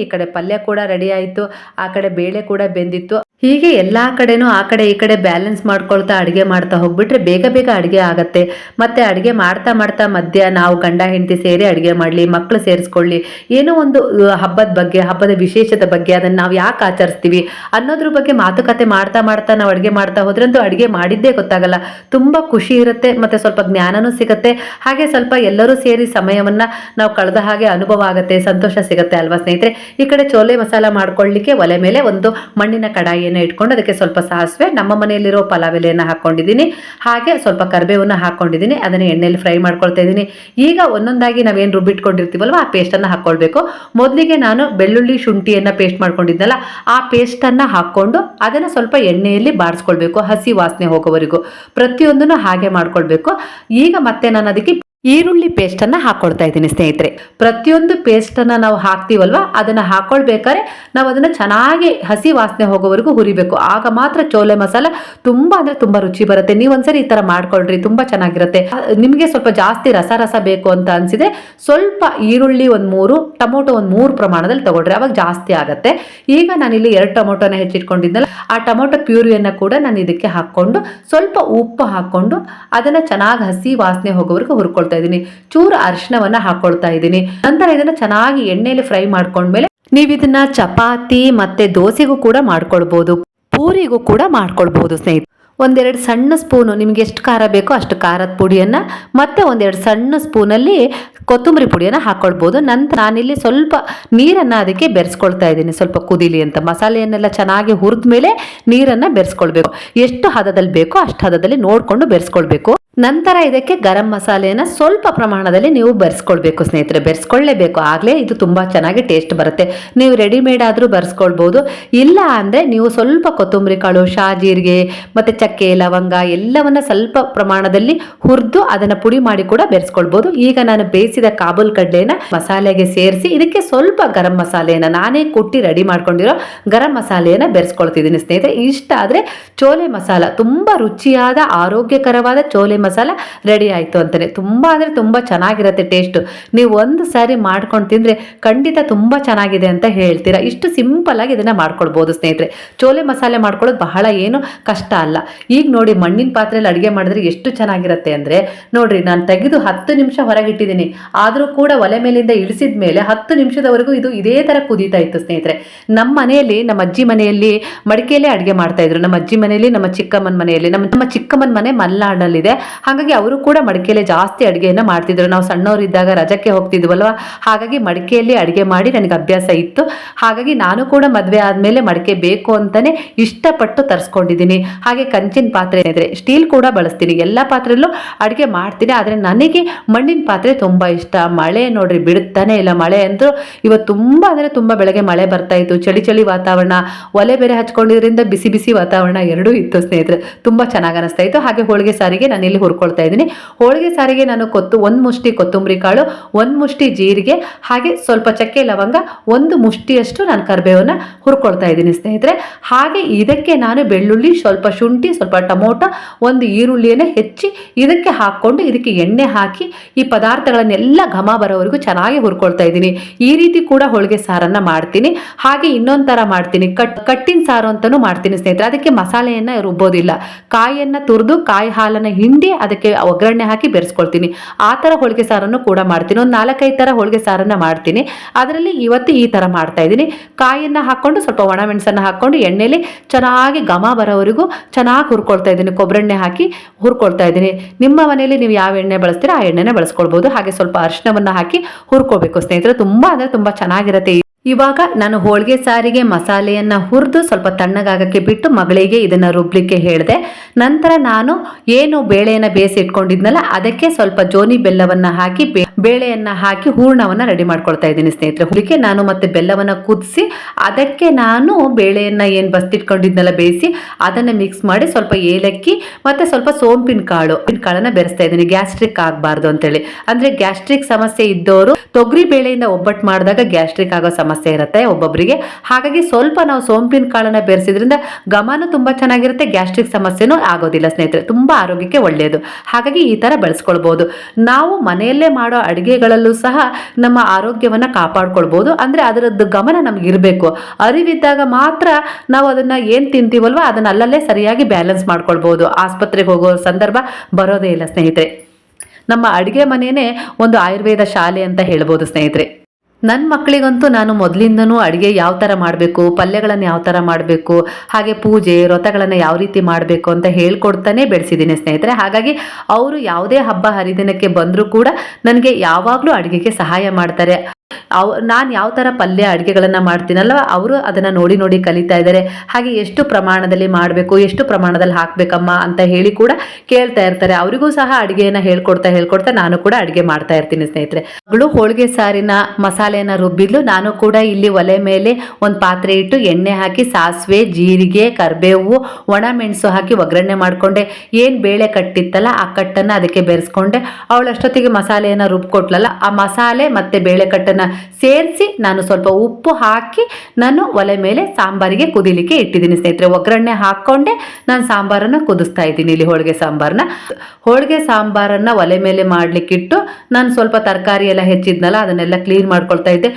S1: ಈ ಕಡೆ ಪಲ್ಯ ಕೂಡ ರೆಡಿ ಆಯಿತು, ಆ ಕಡೆ ಬೇಳೆ ಕೂಡ ಬೆಂದಿತ್ತು. ಹೀಗೆ ಎಲ್ಲ ಕಡೆನೂ ಆ ಕಡೆ ಈ ಕಡೆ ಬ್ಯಾಲೆನ್ಸ್ ಮಾಡ್ಕೊಳ್ತಾ ಅಡುಗೆ ಮಾಡ್ತಾ ಹೋಗ್ಬಿಟ್ರೆ ಬೇಗ ಬೇಗ ಅಡುಗೆ ಆಗತ್ತೆ. ಮತ್ತೆ ಅಡುಗೆ ಮಾಡ್ತಾ ಮಾಡ್ತಾ ಮಧ್ಯ ನಾವು ಗಂಡ ಹೆಂಡತಿ ಸೇರಿ ಅಡುಗೆ ಮಾಡಲಿ ಮಕ್ಕಳು ಸೇರಿಸ್ಕೊಳ್ಳಿ, ಏನೋ ಒಂದು ಹಬ್ಬದ ಬಗ್ಗೆ, ಹಬ್ಬದ ವಿಶೇಷತೆ ಬಗ್ಗೆ ಅದನ್ನು ನಾವು ಯಾಕೆ ಆಚರಿಸ್ತೀವಿ ಅನ್ನೋದ್ರ ಬಗ್ಗೆ ಮಾತುಕತೆ ಮಾಡ್ತಾ ಮಾಡ್ತಾ ನಾವು ಅಡುಗೆ ಮಾಡ್ತಾ ಹೋದ್ರಂತೂ ಅಡುಗೆ ಮಾಡಿದ್ದೇ ಗೊತ್ತಾಗಲ್ಲ. ತುಂಬ ಖುಷಿ ಇರುತ್ತೆ, ಮತ್ತು ಸ್ವಲ್ಪ ಜ್ಞಾನನೂ ಸಿಗುತ್ತೆ. ಹಾಗೆ ಸ್ವಲ್ಪ ಎಲ್ಲರೂ ಸೇರಿ ಸಮಯವನ್ನು ನಾವು ಕಳೆದ ಹಾಗೆ ಅನುಭವ ಆಗುತ್ತೆ, ಸಂತೋಷ ಸಿಗುತ್ತೆ ಅಲ್ವಾ ಸ್ನೇಹಿತರೆ? ಈ ಕಡೆ ಚೋಲೆ ಮಸಾಲ ಮಾಡ್ಕೊಳ್ಳಿಕ್ಕೆ ಒಲೆ ಮೇಲೆ ಒಂದು ಮಣ್ಣಿನ ಕಡಾಯಿಯನ್ನು ಇಟ್ಕೊಂಡು ಅದಕ್ಕೆ ಸ್ವಲ್ಪ ಸಾಸಿವೆ, ನಮ್ಮ ಮನೆಯಲ್ಲಿರೋ ಪಲಾವ್ ಎಲೆಯನ್ನು ಹಾಕೊಂಡಿದ್ದೀನಿ. ಹಾಗೆ ಸ್ವಲ್ಪ ಕರಿಬೇವನ್ನ ಹಾಕೊಂಡಿದ್ದೀನಿ. ಅದನ್ನ ಎಣ್ಣೆಯಲ್ಲಿ ಫ್ರೈ ಮಾಡ್ಕೊಳ್ತಾ ಇದ್ದೀನಿ. ಈಗ ಒಂದೊಂದಾಗಿ ನಾವೇನು ರುಬ್ಬಿಟ್ಕೊಂಡಿರ್ತೀವಲ್ವ, ಆ ಪೇಸ್ಟನ್ನು ಹಾಕ್ಕೊಳ್ಬೇಕು. ಮೊದಲಿಗೆ ನಾನು ಬೆಳ್ಳುಳ್ಳಿ ಶುಂಠಿಯನ್ನ ಪೇಸ್ಟ್ ಮಾಡ್ಕೊಂಡಿದ್ನಲ್ಲ ಆ ಪೇಸ್ಟನ್ನು ಹಾಕ್ಕೊಂಡು ಅದನ್ನು ಸ್ವಲ್ಪ ಎಣ್ಣೆಯಲ್ಲಿ ಬಾರಿಸ್ಕೊಳ್ಬೇಕು ಹಸಿ ವಾಸನೆ ಹೋಗೋವರೆಗೂ. ಪ್ರತಿಯೊಂದನ್ನು ಹಾಗೆ ಮಾಡ್ಕೊಳ್ಬೇಕು. ಈಗ ಮತ್ತೆ ನಾನು ಅದಕ್ಕೆ ಈರುಳ್ಳಿ ಪೇಸ್ಟನ್ನು ಹಾಕ್ಕೊಳ್ತಾ ಇದ್ದೀನಿ ಸ್ನೇಹಿತರೆ. ಪ್ರತಿಯೊಂದು ಪೇಸ್ಟನ್ನು ನಾವು ಹಾಕ್ತೀವಲ್ವ? ಅದನ್ನು ಹಾಕ್ಕೊಳ್ಬೇಕಾದ್ರೆ ನಾವು ಅದನ್ನು ಚೆನ್ನಾಗಿ ಹಸಿ ವಾಸನೆ ಹೋಗೋವರೆಗೂ ಹುರಿಬೇಕು. ಆಗ ಮಾತ್ರ ಚೋಲೆ ಮಸಾಲ ತುಂಬ ಅಂದರೆ ತುಂಬ ರುಚಿ ಬರುತ್ತೆ. ನೀವು ಒಂದ್ಸರಿ ಈ ಥರ ಮಾಡ್ಕೊಳ್ರಿ, ತುಂಬ ಚೆನ್ನಾಗಿರುತ್ತೆ. ನಿಮಗೆ ಸ್ವಲ್ಪ ಜಾಸ್ತಿ ರಸ ರಸ ಬೇಕು ಅಂತ ಅನ್ಸಿದ್ರೆ ಸ್ವಲ್ಪ ಈರುಳ್ಳಿ ಒಂದು ಮೂರು, ಟೊಮೊಟೊ ಒಂದು ಮೂರು ಪ್ರಮಾಣದಲ್ಲಿ ತಗೊಳ್ರಿ. ಅವಾಗ ಜಾಸ್ತಿ ಆಗುತ್ತೆ. ಈಗ ನಾನಿಲ್ಲಿ ಎರಡು ಟೊಮೊಟೊನ ಹೆಚ್ಚಿಟ್ಕೊಂಡಿದ್ದಲ್ಲ ಆ ಟೊಮೊಟೊ ಪ್ಯೂರಿಯನ್ನು ಕೂಡ ನಾನು ಇದಕ್ಕೆ ಹಾಕ್ಕೊಂಡು ಸ್ವಲ್ಪ ಉಪ್ಪು ಹಾಕ್ಕೊಂಡು ಅದನ್ನು ಚೆನ್ನಾಗಿ ಹಸಿ ವಾಸನೆ ಹೋಗೋವರೆಗೂ ಹುರ್ಕೊಳ್ತಾ ಇದ್ದೀನಿ. ಚೂರು ಅರಿಶಿನವನ್ನ ಹಾಕೊಳ್ತಾ ಇದ್ದೀನಿ. ನಂತರ ಇದನ್ನ ಚೆನ್ನಾಗಿ ಎಣ್ಣೆಯಲ್ಲಿ ಫ್ರೈ ಮಾಡ್ಕೊಂಡ್ಮೇಲೆ ನೀವು ಇದನ್ನ ಚಪಾತಿ ಮತ್ತೆ ದೋಸೆಗೂ ಕೂಡ ಮಾಡ್ಕೊಳ್ಬಹುದು ಪೂರಿಗೂ ಕೂಡ ಮಾಡ್ಕೊಳ್ಬಹುದು ಸ್ನೇಹಿತರೆ ಒಂದೆರಡು ಸಣ್ಣ ಸ್ಪೂನು ನಿಮ್ಗೆ ಎಷ್ಟು ಖಾರ ಬೇಕೋ ಅಷ್ಟು ಖಾರದ ಪುಡಿಯನ್ನ ಮತ್ತೆ ಒಂದೆರಡು ಸಣ್ಣ ಸ್ಪೂನಲ್ಲಿ ಕೊತ್ತಂಬರಿ ಪುಡಿಯನ್ನ ಹಾಕ್ಕೊಳ್ಬೋದು ನಂತರ ನಾನಿಲ್ಲಿ ಸ್ವಲ್ಪ ನೀರನ್ನ ಅದಕ್ಕೆ ಬೆರೆಸ್ಕೊಳ್ತಾ ಇದ್ದೀನಿ. ಸ್ವಲ್ಪ ಕುದಿಲಿ ಅಂತ. ಮಸಾಲೆಯನ್ನೆಲ್ಲ ಚೆನ್ನಾಗಿ ಹುರಿದ ಮೇಲೆ ನೀರನ್ನ ಬೆರೆಸ್ಕೊಳ್ಬೇಕು. ಎಷ್ಟು ಹದದಲ್ಲಿ ಬೇಕೋ ಅಷ್ಟು ಹದದಲ್ಲಿ ನೋಡಿಕೊಂಡು ಬೆರೆಸ್ಕೊಳ್ಬೇಕು. ನಂತರ ಇದಕ್ಕೆ ಗರಂ ಮಸಾಲೆಯನ್ನು ಸ್ವಲ್ಪ ಪ್ರಮಾಣದಲ್ಲಿ ನೀವು ಬೆರೆಸ್ಕೊಳ್ಬೇಕು ಸ್ನೇಹಿತರೆ. ಬೆರೆಸ್ಕೊಳ್ಳೇಬೇಕು ಆಗಲೇ ಇದು ತುಂಬ ಚೆನ್ನಾಗಿ ಟೇಸ್ಟ್ ಬರುತ್ತೆ. ನೀವು ರೆಡಿಮೇಡ್ ಆದರೂ ಬರೆಸ್ಕೊಳ್ಬೋದು. ಇಲ್ಲ ಅಂದರೆ ನೀವು ಸ್ವಲ್ಪ ಕೊತ್ತಂಬರಿ ಕಾಳು ಶಾಜೀರಿಗೆ ಮತ್ತು ಚಕ್ಕೆ, ಲವಂಗ ಎಲ್ಲವನ್ನು ಸ್ವಲ್ಪ ಪ್ರಮಾಣದಲ್ಲಿ ಹುರಿದು ಅದನ್ನು ಪುಡಿ ಮಾಡಿ ಕೂಡ ಬೆರೆಸ್ಕೊಳ್ಬೋದು. ಈಗ ನಾನು ಬೇಯಿಸಿದ ಕಾಬೂಲ್ ಕಡ್ಲೆನ ಮಸಾಲೆಗೆ ಸೇರಿಸಿ ಇದಕ್ಕೆ ಸ್ವಲ್ಪ ಗರಂ ಮಸಾಲೆಯನ್ನು ನಾನೇ ಕುಟ್ಟಿ ರೆಡಿ ಮಾಡ್ಕೊಂಡಿರೋ ಗರಂ ಮಸಾಲೆಯನ್ನು ಬೆರೆಸ್ಕೊಳ್ತಿದ್ದೀನಿ ಸ್ನೇಹಿತರೆ. ಇಷ್ಟ ಆದರೆ ಚೋಲೆ ಮಸಾಲ ತುಂಬ ರುಚಿಯಾದ, ಆರೋಗ್ಯಕರವಾದ ಚೋಲೆ ಮಸಾಲ ರೆಡಿ ಆಯಿತು ಅಂತಾನೆ. ತುಂಬ ಅಂದರೆ ತುಂಬ ಚೆನ್ನಾಗಿರುತ್ತೆ ಟೇಸ್ಟು ನೀವು ಒಂದು ಸಾರಿ ಮಾಡ್ಕೊಂಡು ತಿಂದರೆ ಖಂಡಿತ ತುಂಬ ಚೆನ್ನಾಗಿದೆ ಅಂತ ಹೇಳ್ತೀರಾ. ಇಷ್ಟು ಸಿಂಪಲ್ ಆಗಿ ಇದನ್ನು ಮಾಡ್ಕೊಳ್ಬೋದು ಸ್ನೇಹಿತರೆ. ಚೋಲೆ ಮಸಾಲೆ ಮಾಡ್ಕೊಳ್ಳೋದು ಬಹಳ ಏನು ಕಷ್ಟ ಅಲ್ಲ. ಈಗ ನೋಡಿ ಮಣ್ಣಿನ ಪಾತ್ರೆಯಲ್ಲಿ ಅಡುಗೆ ಮಾಡಿದ್ರೆ ಎಷ್ಟು ಚೆನ್ನಾಗಿರುತ್ತೆ ಅಂದರೆ, ನೋಡಿರಿ ನಾನು ತೆಗೆದು ಹತ್ತು ನಿಮಿಷ ಹೊರಗಿಟ್ಟಿದ್ದೀನಿ. ಆದರೂ ಕೂಡ ಒಲೆ ಮೇಲಿಂದ ಇಳಿಸಿದ ಮೇಲೆ ಹತ್ತು ನಿಮಿಷದವರೆಗೂ ಇದು ಇದೇ ಥರ ಕುದೀತಾ ಇತ್ತು ಸ್ನೇಹಿತರೆ. ನಮ್ಮ ಮನೆಯಲ್ಲಿ, ನಮ್ಮ ಅಜ್ಜಿ ಮನೆಯಲ್ಲಿ ಮಡಿಕೆಯಲ್ಲೇ ಅಡುಗೆ ಮಾಡ್ತಾಯಿದ್ರು ನಮ್ಮ ಅಜ್ಜಿ ಮನೆಯಲ್ಲಿ, ನಮ್ಮ ಚಿಕ್ಕಮ್ಮನ ಮನೆಯಲ್ಲಿ ನಮ್ಮ ನಮ್ಮ ಚಿಕ್ಕಮ್ಮನ ಮನೆ ಮಲ್ನಾಡಲ್ಲಿದೆ. ಹಾಗಾಗಿ ಅವರು ಕೂಡ ಮಡಿಕೆಯಲ್ಲೇ ಜಾಸ್ತಿ ಅಡುಗೆಯನ್ನು ಮಾಡ್ತಿದ್ರು. ನಾವು ಸಣ್ಣವರಿದ್ದಾಗ ರಜಕ್ಕೆ ಹೋಗ್ತಿದ್ವಲ್ವ? ಹಾಗಾಗಿ ಮಡಿಕೆಯಲ್ಲಿ ಅಡುಗೆ ಮಾಡಿ ನನಗೆ ಅಭ್ಯಾಸ ಇತ್ತು. ಹಾಗಾಗಿ ನಾನು ಕೂಡ ಮದುವೆ ಆದಮೇಲೆ ಮಡಿಕೆ ಬೇಕು ಅಂತಲೇ ಇಷ್ಟಪಟ್ಟು ತರಿಸ್ಕೊಂಡಿದ್ದೀನಿ. ಹಾಗೆ ಕಂಚಿನ ಪಾತ್ರೆ ಇದ್ರೆ ಸ್ಟೀಲ್ ಕೂಡ ಬಳಸ್ತೀನಿ. ಎಲ್ಲ ಪಾತ್ರೆಯಲ್ಲೂ ಅಡುಗೆ ಮಾಡ್ತೀನಿ. ಆದರೆ ನನಗೆ ಮಣ್ಣಿನ ಪಾತ್ರೆ ತುಂಬ ಇಷ್ಟ. ಮಳೆ ನೋಡ್ರಿ, ಬಿಡುತ್ತಾನೆ ಇಲ್ಲ ಮಳೆ ಅಂತೂ ಇವತ್ತು ತುಂಬ ಅಂದರೆ ತುಂಬ ಬೆಳಗ್ಗೆ ಮಳೆ ಬರ್ತಾ ಇತ್ತು. ಚಳಿ ಚಳಿ ವಾತಾವರಣ, ಒಲೆ ಬೇರೆ ಹಚ್ಕೊಂಡಿದ್ರಿಂದ ಬಿಸಿ ಬಿಸಿ ವಾತಾವರಣ ಎರಡೂ ಇತ್ತು ಸ್ನೇಹಿತರೆ. ತುಂಬ ಚೆನ್ನಾಗಿ ಅನಿಸ್ತಾ ಇತ್ತು. ಹಾಗೆ ಹೋಳಿಗೆ ಸಾರಿಗೆ ನಾನು ಇಲ್ಲಿ ಹುರ್ಕೊಳ್ತಾ ಇದ್ದೀನಿ. ಹೋಳಿಗೆ ಸಾರಿಗೆ ನಾನು ಕೊತ್ತು ಒಂದು ಮುಷ್ಟಿ ಕೊತ್ತಂಬರಿ ಕಾಳು, ಒಂದು ಮುಷ್ಟಿ ಜೀರಿಗೆ, ಹಾಗೆ ಸ್ವಲ್ಪ ಚಕ್ಕೆ ಲವಂಗ, ಒಂದು ಮುಷ್ಟಿಯಷ್ಟು ನಾನು ಕರಿಬೇವನ್ನು ಹುರ್ಕೊಳ್ತಾ ಇದ್ದೀನಿ ಸ್ನೇಹಿತರೆ. ಹಾಗೆ ಇದಕ್ಕೆ ನಾನು ಬೆಳ್ಳುಳ್ಳಿ, ಸ್ವಲ್ಪ ಶುಂಠಿ, ಸ್ವಲ್ಪ ಟೊಮೊಟೊ, ಒಂದು ಈರುಳ್ಳಿಯನ್ನು ಹೆಚ್ಚಿ ಇದಕ್ಕೆ ಹಾಕ್ಕೊಂಡು ಇದಕ್ಕೆ ಎಣ್ಣೆ ಹಾಕಿ ಈ ಪದಾರ್ಥಗಳನ್ನೆಲ್ಲ ಘಮ ಬರೋವರೆಗೂ ಚೆನ್ನಾಗಿ ಹುರ್ಕೊಳ್ತಾ ಇದ್ದೀನಿ. ಈ ರೀತಿ ಕೂಡ ಹೋಳಿಗೆ ಸಾರನ್ನ ಮಾಡ್ತೀನಿ. ಹಾಗೆ ಇನ್ನೊಂದು ಥರ ಮಾಡ್ತೀನಿ. ಕಟ್, ಕಟ್ಟಿನ ಸಾರು ಅಂತಲೂ ಮಾಡ್ತೀನಿ ಸ್ನೇಹಿತರೆ. ಅದಕ್ಕೆ ಮಸಾಲೆಯನ್ನು ರುಬ್ಬೋದಿಲ್ಲ. ಕಾಯಿಯನ್ನು ತುರಿದು, ಕಾಯಿ ಹಾಲನ್ನು ಹಿಂಡಿ ಅದಕ್ಕೆ ಒಗ್ಗರಣೆ ಹಾಕಿ ಬೆರೆಸ್ಕೊಳ್ತೀನಿ. ಆ ಥರ ಹೋಳಿಗೆ ಸಾರನ್ನು ಕೂಡ ಮಾಡ್ತೀನಿ. ಒಂದು ನಾಲ್ಕೈದು ಥರ ಹೋಳಿಗೆ ಸಾರನ್ನು ಮಾಡ್ತೀನಿ. ಅದರಲ್ಲಿ ಇವತ್ತು ಈ ಥರ ಮಾಡ್ತಾ ಇದ್ದೀನಿ. ಕಾಯಿಯನ್ನು ಹಾಕ್ಕೊಂಡು ಸ್ವಲ್ಪ ಒಣ ಮೆಣಸನ್ನು ಹಾಕ್ಕೊಂಡು ಎಣ್ಣೆಲಿ ಚೆನ್ನಾಗಿ ಘಮ ಬರೋವರೆಗೂ ಚೆನ್ನಾಗಿ ಹುರ್ಕೊಳ್ತಾ ಇದ್ದೀನಿ. ಕೊಬ್ಬರೆಣ್ಣೆ ಹಾಕಿ ಹುರ್ಕೊಳ್ತಾ ಇದ್ದೀನಿ. ನಿಮ್ಮ ಮನೆಯಲ್ಲಿ ನೀವು ಯಾವ ಎಣ್ಣೆ ಬಳಸ್ತೀರಾ ಆ ಎಣ್ಣೆನೇ ಬಳಸ್ಕೊಳ್ಬೋದು. ಹಾಗೆ ಸ್ವಲ್ಪ ಅರಿಶಿನವನ್ನು ಹಾಕಿ ಹುರ್ಕೋಬೇಕು ಸ್ನೇಹಿತರೆ. ತುಂಬ ಅಂದರೆ ತುಂಬ ಚೆನ್ನಾಗಿರುತ್ತೆ ಇವಾಗ ನಾನು ಹೋಳಿಗೆ ಸಾರಿಗೆ ಮಸಾಲೆಯನ್ನು ಹುರಿದು ಸ್ವಲ್ಪ ತಣ್ಣಗಾಗಕ್ಕೆ ಬಿಟ್ಟು ಮಗಳಿಗೆ ಇದನ್ನು ರುಬ್ಲಿಕ್ಕೆ ಹೇಳಿದೆ. ನಂತರ ನಾನು ಏನು ಬೇಳೆಯನ್ನು ಬೇಯಿಸಿ ಇಟ್ಕೊಂಡಿದ್ನಲ್ಲ ಅದಕ್ಕೆ ಸ್ವಲ್ಪ ಜೋನಿ ಬೆಲ್ಲವನ್ನು ಹಾಕಿ ಬೇ- ಬೇಳೆಯನ್ನು ಹಾಕಿ ಹೂರ್ಣವನ್ನು ರೆಡಿ ಮಾಡ್ಕೊಳ್ತಾ ಇದ್ದೀನಿ ಸ್ನೇಹಿತರೆ. ಹುಳಿಗೆ ನಾನು ಮತ್ತೆ ಬೆಲ್ಲವನ್ನು ಕುದಿಸಿ, ಅದಕ್ಕೆ ನಾನು ಬೇಳೆಯನ್ನು ಏನು ಬಸ್ತಿಟ್ಕೊಂಡಿದ್ನಲ್ಲ ಬೇಯಿಸಿ, ಅದನ್ನು ಮಿಕ್ಸ್ ಮಾಡಿ ಸ್ವಲ್ಪ ಏಲಕ್ಕಿ ಮತ್ತು ಸ್ವಲ್ಪ ಸೋಂಪಿನ ಕಾಳು ಕಾಳನ್ನ ಬೆರೆಸ್ತಾ ಇದ್ದೀನಿ. ಗ್ಯಾಸ್ಟ್ರಿಕ್ ಆಗಬಾರ್ದು ಅಂತೇಳಿ. ಅಂದರೆ ಗ್ಯಾಸ್ಟ್ರಿಕ್ ಸಮಸ್ಯೆ ಇದ್ದವರು ತೊಗರಿ ಬೇಳೆಯಿಂದ ಒಬ್ಬಟ್ಟು ಮಾಡಿದಾಗ ಗ್ಯಾಸ್ಟ್ರಿಕ್ ಆಗೋ ಸಮಸ್ಯೆ ಇರುತ್ತೆ ಒಬ್ಬೊಬ್ಬರಿಗೆ ಹಾಗಾಗಿ ಸ್ವಲ್ಪ ನಾವು ಸೋಂಪಿನ ಕಾಳನ್ನ ಬೆರೆಸಿದ್ರಿಂದ ಗಮನ ತುಂಬ ಚೆನ್ನಾಗಿರುತ್ತೆ ಗ್ಯಾಸ್ಟ್ರಿಕ್ ಸಮಸ್ಯೆನೂ ಆಗೋದಿಲ್ಲ ಸ್ನೇಹಿತರೆ. ತುಂಬ ಆರೋಗ್ಯಕ್ಕೆ ಒಳ್ಳೆಯದು ಹಾಗಾಗಿ ಈ ಥರ ಬೆಳೆಸ್ಕೊಳ್ಬೋದು. ನಾವು ಮನೆಯಲ್ಲೇ ಮಾಡೋ ಅಡುಗೆಗಳಲ್ಲೂ ಸಹ ನಮ್ಮ ಆರೋಗ್ಯವನ್ನು ಕಾಪಾಡ್ಕೊಳ್ಬೋದು. ಅಂದರೆ ಅದರದ್ದು ಗಮನ ನಮ್ಗೆ ಇರಬೇಕು. ಅರಿವಿದ್ದಾಗ ಮಾತ್ರ ನಾವು ಅದನ್ನು ಏನು ತಿಂತೀವಲ್ವ ಅದನ್ನ ಅಲ್ಲಲ್ಲೇ ಸರಿಯಾಗಿ ಬ್ಯಾಲೆನ್ಸ್ ಮಾಡ್ಕೊಳ್ಬೋದು. ಆಸ್ಪತ್ರೆಗೆ ಹೋಗೋ ಸಂದರ್ಭ ಬರೋದೇ ಇಲ್ಲ ಸ್ನೇಹಿತರೆ. ನಮ್ಮ ಅಡುಗೆ ಮನೆಯೇ ಒಂದು ಆಯುರ್ವೇದ ಶಾಲೆ ಅಂತ ಹೇಳ್ಬೋದು ಸ್ನೇಹಿತರೆ. ನನ್ನ ಮಕ್ಕಳಿಗಂತೂ ನಾನು ಮೊದಲಿಂದನೂ ಅಡುಗೆ ಯಾವ ಥರ ಮಾಡಬೇಕು, ಪಲ್ಯಗಳನ್ನು ಯಾವ ಥರ ಮಾಡಬೇಕು, ಹಾಗೆ ಪೂಜೆ, ವ್ರತಗಳನ್ನು ಯಾವ ರೀತಿ ಮಾಡಬೇಕು ಅಂತ ಹೇಳ್ಕೊಡ್ತಾನೆ ಬೆಳೆಸಿದ್ದೀನಿ ಸ್ನೇಹಿತರೆ. ಹಾಗಾಗಿ ಅವರು ಯಾವುದೇ ಹಬ್ಬ ಹರಿದಿನಕ್ಕೆ ಬಂದರೂ ಕೂಡ ನನಗೆ ಯಾವಾಗಲೂ ಅಡುಗೆಗೆ ಸಹಾಯ ಮಾಡ್ತಾರೆ. ಅವ್, ನಾನು ಯಾವ ಥರ ಪಲ್ಯ ಅಡುಗೆಗಳನ್ನು ಮಾಡ್ತೀನಲ್ಲ ಅವರು ಅದನ್ನು ನೋಡಿ ನೋಡಿ ಕಲಿತಾ ಇದ್ದಾರೆ ಹಾಗೆ ಎಷ್ಟು ಪ್ರಮಾಣದಲ್ಲಿ ಮಾಡಬೇಕು, ಎಷ್ಟು ಪ್ರಮಾಣದಲ್ಲಿ ಹಾಕಬೇಕಮ್ಮ ಅಂತ ಹೇಳಿ ಕೂಡ ಕೇಳ್ತಾ ಇರ್ತಾರೆ. ಅವರಿಗೂ ಸಹ ಅಡುಗೆಯನ್ನು ಹೇಳ್ಕೊಡ್ತಾ ಹೇಳ್ಕೊಡ್ತಾ ನಾನು ಕೂಡ ಅಡುಗೆ ಮಾಡ್ತಾ ಇರ್ತೀನಿ ಸ್ನೇಹಿತರೆ. ಮಗಳು ಹೋಳಿಗೆ ಸಾರಿನ ಮಸಾಲೆಯನ್ನು ರುಬ್ಬಿದ್ಲು. ನಾನು ಕೂಡ ಇಲ್ಲಿ ಒಲೆ ಮೇಲೆ ಒಂದು ಪಾತ್ರೆ ಇಟ್ಟು ಎಣ್ಣೆ ಹಾಕಿ, ಸಾಸಿವೆ, ಜೀರಿಗೆ, ಕರಿಬೇವು, ಒಣ ಮೆಣಸು ಹಾಕಿ ಒಗ್ಗರಣೆ ಮಾಡಿಕೊಂಡೆ. ಏನು ಬೇಳೆ ಕಟ್ಟಿತ್ತಲ್ಲ, ಆ ಕಟ್ಟನ್ನು ಅದಕ್ಕೆ ಬೆರೆಸ್ಕೊಂಡೆ. ಅವಳಷ್ಟೊತ್ತಿಗೆ ಮಸಾಲೆಯನ್ನು ರುಬ್ಕೊಟ್ಲಲ್ಲ. ಆ ಮಸಾಲೆ ಮತ್ತು ಬೇಳೆ ಕಟ್ಟನ್ನು ಸೇರಿಸಿ ನಾನು ಸ್ವಲ್ಪ ಉಪ್ಪು ಹಾಕಿ ನಾನು ಒಲೆ ಮೇಲೆ ಸಾಂಬಾರಿಗೆ ಕುದಿಲಿಕ್ಕೆ ಇಟ್ಟಿದ್ದೀನಿ ಸ್ನೇಹಿತರೆ. ಒಗ್ಗರಣೆ ಹಾಕ್ಕೊಂಡೆ ನಾನು ಸಾಂಬಾರನ್ನು ಕುದಿಸ್ತಾ ಇದ್ದೀನಿ ಇಲ್ಲಿ ಹೋಳಿಗೆ ಸಾಂಬಾರನ್ನ. ಹೋಳಿಗೆ ಸಾಂಬಾರನ್ನು ಒಲೆ ಮೇಲೆ ಮಾಡಲಿಕ್ಕಿಟ್ಟು ನಾನು ಸ್ವಲ್ಪ ತರಕಾರಿ ಎಲ್ಲ ಹೆಚ್ಚಿದ್ನಲ್ಲ ಅದನ್ನೆಲ್ಲ ಕ್ಲೀನ್ ಮಾಡ್ಕೊಳ್ತಾ ಇದ್ದೆ.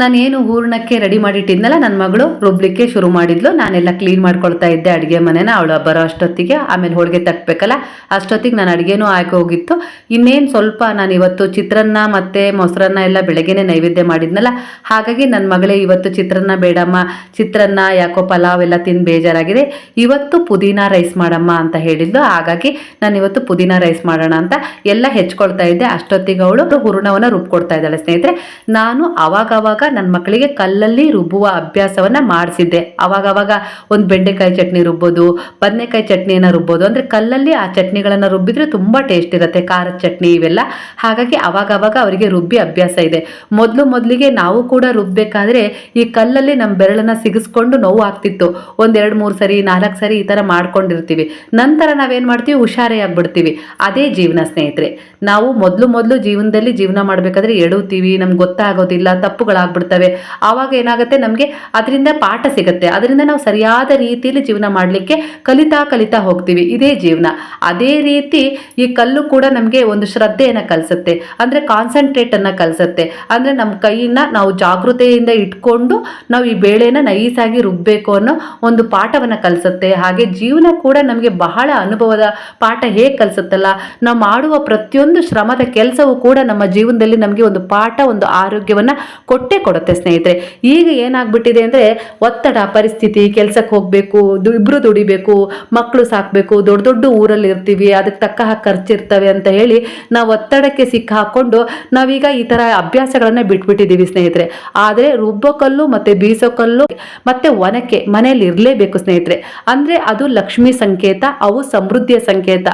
S1: ನಾನೇನು ಹೂರ್ಣಕ್ಕೆ ರೆಡಿ ಮಾಡಿಟ್ಟಿದ್ನಲ್ಲ ನನ್ನ ಮಗಳು ರುಬ್ಲಿಕ್ಕೆ ಶುರು ಮಾಡಿದ್ಲು. ನಾನೆಲ್ಲ ಕ್ಲೀನ್ ಮಾಡ್ಕೊಳ್ತಾ ಇದ್ದೆ ಅಡುಗೆ ಮನೆನ. ಅವಳು ಬರೋ ಅಷ್ಟೊತ್ತಿಗೆ, ಆಮೇಲೆ ಹೋಳಿಗೆ ತಟ್ಟಬೇಕಲ್ಲ ಅಷ್ಟೊತ್ತಿಗೆ ನಾನು ಅಡುಗೆನೂ ಆಗಿ ಹೋಗಿತ್ತು. ಇನ್ನೇನು ಸ್ವಲ್ಪ ನಾನು ಇವತ್ತು ಚಿತ್ರಾನ್ನ ಮತ್ತು ಮೊಸರನ್ನ ಎಲ್ಲ ಬೆಳಗ್ಗೆನೇ ನೈವೇದ್ಯ ಮಾಡಿದ್ನಲ್ಲ, ಹಾಗಾಗಿ ನನ್ನ ಮಗಳೇ ಇವತ್ತು ಚಿತ್ರಾನ್ನ ಬೇಡಮ್ಮ, ಚಿತ್ರಾನ್ನ ಯಾಕೋ ಪಲಾವ್ ಎಲ್ಲ ತಿಂದು ಬೇಜಾರಾಗಿದೆ. ಇವತ್ತು ಪುದೀನ ರೈಸ್ ಮಾಡಮ್ಮ ಅಂತ ಹೇಳಿದ್ಲು. ಹಾಗಾಗಿ ನಾನು ಇವತ್ತು ಪುದೀನ ರೈಸ್ ಮಾಡೋಣ ಅಂತ ಎಲ್ಲ ಹೆಚ್ಕೊಳ್ತಾ ಇದ್ದೆ. ಅಷ್ಟೊತ್ತಿಗೆ ಅವಳು ಹೂರ್ಣವನ್ನು ರುಬ್ಕೊಡ್ತಾ ಇದ್ದಾಳೆ ಸ್ನೇಹಿತರೆ. ನಾನು ಅವಾಗವಾಗ ನನ್ನ ಮಕ್ಕಳಿಗೆ ಕಲ್ಲಲ್ಲಿ ರುಬ್ಬುವ ಅಭ್ಯಾಸವನ್ನ ಮಾಡಿಸಿದ್ದೆ. ಅವಾಗ ಅವಾಗ ಒಂದು ಬೆಂಡೆಕಾಯಿ ಚಟ್ನಿ ರುಬ್ಬೋದು, ಬದನೆಕಾಯಿ ಚಟ್ನಿಯನ್ನು ರುಬ್ಬೋದು. ಅಂದರೆ ಕಲ್ಲಲ್ಲಿ ಆ ಚಟ್ನಿಗಳನ್ನು ರುಬ್ಬಿದ್ರೆ ತುಂಬ ಟೇಸ್ಟ್ ಇರುತ್ತೆ. ಖಾರದ ಚಟ್ನಿ ಇವೆಲ್ಲ. ಹಾಗಾಗಿ ಅವಾಗ ಅವಾಗ ಅವರಿಗೆ ರುಬ್ಬಿ ಅಭ್ಯಾಸ ಇದೆ. ಮೊದಲು ಮೊದಲಿಗೆ ನಾವು ಕೂಡ ರುಬ್ಬಬೇಕಾದ್ರೆ ಈ ಕಲ್ಲಲ್ಲಿ ನಮ್ಮ ಬೆರಳನ್ನ ಸಿಗಿಸ್ಕೊಂಡು ನೋವು ಆಗ್ತಿತ್ತು ಒಂದೆರಡು ಮೂರು ಸರಿ, ನಾಲ್ಕು ಸರಿ ಈ ಥರ ಮಾಡ್ಕೊಂಡಿರ್ತೀವಿ. ನಂತರ ನಾವೇನು ಮಾಡ್ತೀವಿ? ಹುಷಾರೇ ಆಗ್ಬಿಡ್ತೀವಿ ಅದೇ ಜೀವನ ಸ್ನೇಹಿತರೆ. ನಾವು ಮೊದಲು ಮೊದಲು ಜೀವನದಲ್ಲಿ ಜೀವನ ಮಾಡಬೇಕಾದ್ರೆ ಎಡುತ್ತೀವಿ ನಮ್ಗೆ ಗೊತ್ತಾಗೋದಿಲ್ಲ, ತಪ್ಪುಗಳಾಗ್ಬಿಡ್ತವೆ. ಆವಾಗ ಏನಾಗುತ್ತೆ ನಮಗೆ? ಅದರಿಂದ ಪಾಠ ಸಿಗುತ್ತೆ. ಅದರಿಂದ ನಾವು ಸರಿಯಾದ ರೀತಿಯಲ್ಲಿ ಜೀವನ ಮಾಡಲಿಕ್ಕೆ ಕಲಿತಾ ಕಲಿತಾ ಹೋಗ್ತೀವಿ. ಇದೇ ಜೀವನ. ಅದೇ ರೀತಿ ಈ ಕಲ್ಲು ಕೂಡ ನಮಗೆ ಒಂದು ಶ್ರದ್ಧೆಯನ್ನು ಕಲಿಸುತ್ತೆ. ಅಂದರೆ ಕಾನ್ಸಂಟ್ರೇಟನ್ನು ಕಲಿಸುತ್ತೆ. ಅಂದರೆ ನಮ್ಮ ಕೈಯನ್ನ ನಾವು ಜಾಗೃತೆಯಿಂದ ಇಟ್ಕೊಂಡು ನಾವು ಈ ಬೇಳೆನ ನೈಸಾಗಿ ರುಬ್ಬಬೇಕು ಅನ್ನೋ ಒಂದು ಪಾಠವನ್ನು ಕಲಿಸುತ್ತೆ. ಹಾಗೆ ಜೀವನ ಕೂಡ ನಮಗೆ ಬಹಳ ಅನುಭವದ ಪಾಠ ಹೇಗೆ ಕಲಿಸುತ್ತಲ್ಲ? ನಾವು ಮಾಡುವ ಪ್ರತಿಯೊಂದು ಶ್ರಮದ ಕೆಲಸವೂ ಕೂಡ ನಮ್ಮ ಜೀವನದಲ್ಲಿ ನಮಗೆ ಒಂದು ಪಾಠ, ಒಂದು ಆರೋಗ್ಯವನ್ನು ಕೊಟ್ಟೇ ಕೊಡುತ್ತೆ ಸ್ನೇಹಿತರೆ. ಈಗ ಏನಾಗ್ಬಿಟ್ಟಿದೆ ಅಂದರೆ ಒತ್ತಡ, ಪರಿಸ್ಥಿತಿ ಕೆಲಸಕ್ಕೆ ಹೋಗಬೇಕು ಇಬ್ಬರು ದುಡಿಬೇಕು ಮಕ್ಕಳು ಸಾಕಬೇಕು, ದೊಡ್ಡ ದೊಡ್ಡ ಊರಲ್ಲಿ ಇರ್ತೀವಿ ಅದಕ್ಕೆ ತಕ್ಕ ಖರ್ಚು ಖರ್ಚಿರ್ತವೆ ಅಂತ ಹೇಳಿ ನಾವು ಒತ್ತಡಕ್ಕೆ ಸಿಕ್ಕಾಕೊಂಡು ನಾವೀಗ ಈ ಥರ ಅಭ್ಯಾಸಗಳನ್ನು ಬಿಟ್ಬಿಟ್ಟಿದ್ದೀವಿ ಸ್ನೇಹಿತರೆ. ಆದರೆ ರುಬ್ಬೋಕಲ್ಲು ಮತ್ತು ಬೀಸೋ ಕಲ್ಲು ಮತ್ತು ಒನಕೆ ಮನೆಯಲ್ಲಿ ಇರಲೇಬೇಕು ಸ್ನೇಹಿತರೆ. ಅಂದರೆ ಅದು ಲಕ್ಷ್ಮಿ ಸಂಕೇತ, ಅವು ಸಮೃದ್ಧಿಯ ಸಂಕೇತ.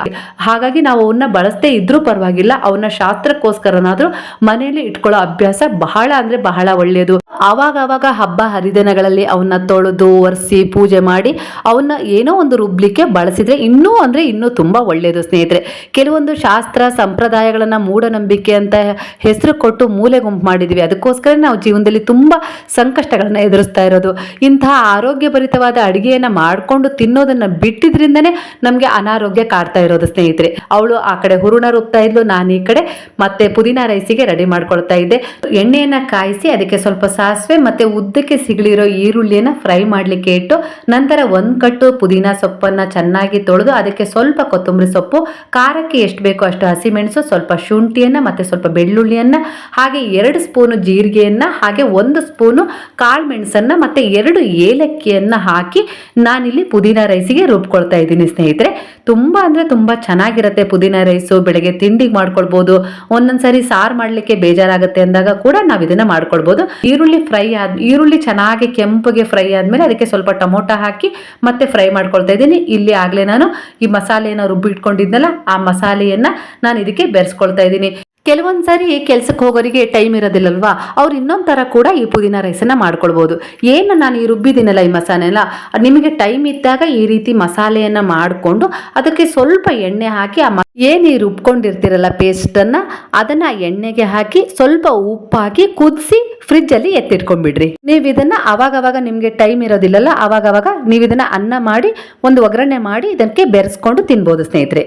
S1: ಹಾಗಾಗಿ ನಾವು ಅವನ್ನ ಬಳಸದೇ ಇದ್ರೂ ಪರವಾಗಿಲ್ಲ. ಅವನ್ನ ಶಾಸ್ತ್ರಕ್ಕೋಸ್ಕರನಾದ್ರೂ ಮನೆಯಲ್ಲಿ ಇಟ್ಕೊಳ್ಳೋ ಅಭ್ಯಾಸ ಬಹಳ ಅಂದ್ರೆ ಬಹಳ ಒಳ್ಳೆಯದು. ಆವಾಗ ಆವಾಗ ಹಬ್ಬ ಹರಿದಿನಗಳಲ್ಲಿ ಅವನ್ನ ತೊಳೆದು ಒರೆಸಿ ಪೂಜೆ ಮಾಡಿ ಅವನ್ನ ಏನೋ ಒಂದು ರುಬ್ಲಿಕ್ಕೆ ಬಳಸಿದ್ರೆ ಇನ್ನೂ ಅಂದ್ರೆ ಇನ್ನೂ ತುಂಬಾ ಒಳ್ಳೆಯದು ಸ್ನೇಹಿತರೆ. ಕೆಲವೊಂದು ಶಾಸ್ತ್ರ ಸಂಪ್ರದಾಯಗಳನ್ನ ಮೂಢನಂಬಿಕೆ ಅಂತ ಹೆಸರು ಕೊಟ್ಟು ಮೂಲೆ ಗುಂಪು ಮಾಡಿದ್ವಿ. ಅದಕ್ಕೋಸ್ಕರ ನಾವು ಜೀವನದಲ್ಲಿ ತುಂಬಾ ಸಂಕಷ್ಟಗಳನ್ನ ಎದುರಿಸ್ತಾ ಇರೋದು. ಇಂತಹ ಆರೋಗ್ಯಭರಿತವಾದ ಅಡುಗೆಯನ್ನು ಮಾಡಿಕೊಂಡು ತಿನ್ನೋದನ್ನ ಬಿಟ್ಟಿದ್ರಿಂದನೇ ನಮಗೆ ಅನಾರೋಗ್ಯ ಕಾಡ್ತಾ ಇರೋದು ಸ್ನೇಹಿತರೆ. ಅವಳು ಆ ಕಡೆ ಹುರುಣ ರುಬ್ತಾ ಇದ್ಲು ನಾನು ಈ ಕಡೆ ಮತ್ತೆ ಪುದೀನ ರೈಸಿಗೆ ರೆಡಿ ಮಾಡ್ಕೊಳ್ತಾ ಇದ್ದೆ. ಎಣ್ಣೆಯನ್ನ ಕಾಯಿಸಿ ಅದಕ್ಕೆ ಸ್ವಲ್ಪ ಸಾಸಿವೆ ಮತ್ತೆ ಉದ್ದಕ್ಕೆ ಸಿಗಲಿರೋ ಈರುಳ್ಳಿಯನ್ನ ಫ್ರೈ ಮಾಡಲಿಕ್ಕೆ ಇಟ್ಟು ನಂತರ ಒಂದು ಕಟ್ಟು ಪುದೀನ ಸೊಪ್ಪನ್ನ ಚೆನ್ನಾಗಿ ತೊಳೆದು ಅದಕ್ಕೆ ಸ್ವಲ್ಪ ಕೊತ್ತಂಬರಿ ಸೊಪ್ಪು, ಖಾರಕ್ಕೆ ಎಷ್ಟು ಬೇಕೋ ಅಷ್ಟು ಹಸಿಮೆಣಸು, ಸ್ವಲ್ಪ ಶುಂಠಿಯನ್ನ ಮತ್ತೆ ಸ್ವಲ್ಪ ಬೆಳ್ಳುಳ್ಳಿಯನ್ನ, ಹಾಗೆ ಎರಡು ಸ್ಪೂನು ಜೀರಿಗೆಯನ್ನ, ಹಾಗೆ ಒಂದು ಸ್ಪೂನು ಕಾಳು ಮೆಣಸನ್ನ ಮತ್ತೆ ಎರಡು ಏಲಕ್ಕಿಯನ್ನ ಹಾಕಿ ನಾನಿಲ್ಲಿ ಪುದೀನ ರೈಸಿಗೆ ರುಬ್ಕೊಳ್ತಾ ಇದ್ದೀನಿ ಸ್ನೇಹಿತರೆ. ತುಂಬ ಅಂದರೆ ತುಂಬ ಚೆನ್ನಾಗಿರುತ್ತೆ ಪುದೀನ ರೈಸು ಬೆಳಗ್ಗೆ ತಿಂಡಿಗೆ ಮಾಡ್ಕೊಳ್ಬೋದು ಒಂದೊಂದ್ಸರಿ ಸಾರು ಮಾಡ್ಲಿಕ್ಕೆ ಬೇಜಾರಾಗುತ್ತೆ ಅಂದಾಗ ಕೂಡ ನಾವು ಇದನ್ನ ಮಾಡ್ಕೊಳ್ಬೋದು. ಈರುಳ್ಳಿ ಫ್ರೈ ಆದ, ಈರುಳ್ಳಿ ಚೆನ್ನಾಗಿ ಕೆಂಪಗೆ ಫ್ರೈ ಆದ್ಮೇಲೆ ಅದಕ್ಕೆ ಸ್ವಲ್ಪ ಟೊಮೊಟೊ ಹಾಕಿ ಮತ್ತೆ ಫ್ರೈ ಮಾಡ್ಕೊಳ್ತಾ ಇದ್ದೀನಿ. ಇಲ್ಲಿ ಆಗಲೇ ನಾನು ಈ ಮಸಾಲೆಯನ್ನ ರುಬ್ಬಿ ಇಟ್ಕೊಂಡಿದ್ನಲ್ಲ ಆ ಮಸಾಲೆಯನ್ನ ನಾನು ಇದಕ್ಕೆ ಬೆರೆಸ್ಕೊಳ್ತಾ ಇದ್ದೀನಿ. ಕೆಲವೊಂದು ಸಾರಿ ಕೆಲಸಕ್ಕೆ ಹೋಗೋರಿಗೆ ಟೈಮ್ ಇರೋದಿಲ್ಲಲ್ವಾ? ಅವ್ರು ಇನ್ನೊಂದು ಥರ ಕೂಡ ಈ ಪುದೀನ ರೈಸನ್ನು ಮಾಡ್ಕೊಳ್ಬೋದು. ಏನು ನಾನು ಈ ರುಬ್ಬಿದ್ದೀನಲ್ಲ ಈ ಮಸಾಲೆನ? ನಿಮಗೆ ಟೈಮ್ ಇದ್ದಾಗ ಈ ರೀತಿ ಮಸಾಲೆಯನ್ನು ಮಾಡಿಕೊಂಡು ಅದಕ್ಕೆ ಸ್ವಲ್ಪ ಎಣ್ಣೆ ಹಾಕಿ ಆ ಏನು ಈ ರುಬ್ಕೊಂಡಿರ್ತೀರಲ್ಲ ಪೇಸ್ಟನ್ನು? ಅದನ್ನು ಎಣ್ಣೆಗೆ ಹಾಕಿ ಸ್ವಲ್ಪ ಉಪ್ಪು ಹಾಕಿ ಕುದಿಸಿ ಫ್ರಿಜ್ಜಲ್ಲಿ ಎತ್ತಿಟ್ಕೊಂಡ್ಬಿಡ್ರಿ. ನೀವು ಇದನ್ನು ಅವಾಗವಾಗ ಅವಾಗ ನಿಮಗೆ ಟೈಮ್ ಇರೋದಿಲ್ಲಲ್ಲ ಅವಾಗ ಅವಾಗ ನೀವು ಇದನ್ನು ಅನ್ನ ಮಾಡಿ, ಒಂದು ಒಗ್ಗರಣೆ ಮಾಡಿ ಇದಕ್ಕೆ ಬೆರೆಸ್ಕೊಂಡು ತಿನ್ಬೋದು ಸ್ನೇಹಿತರೆ.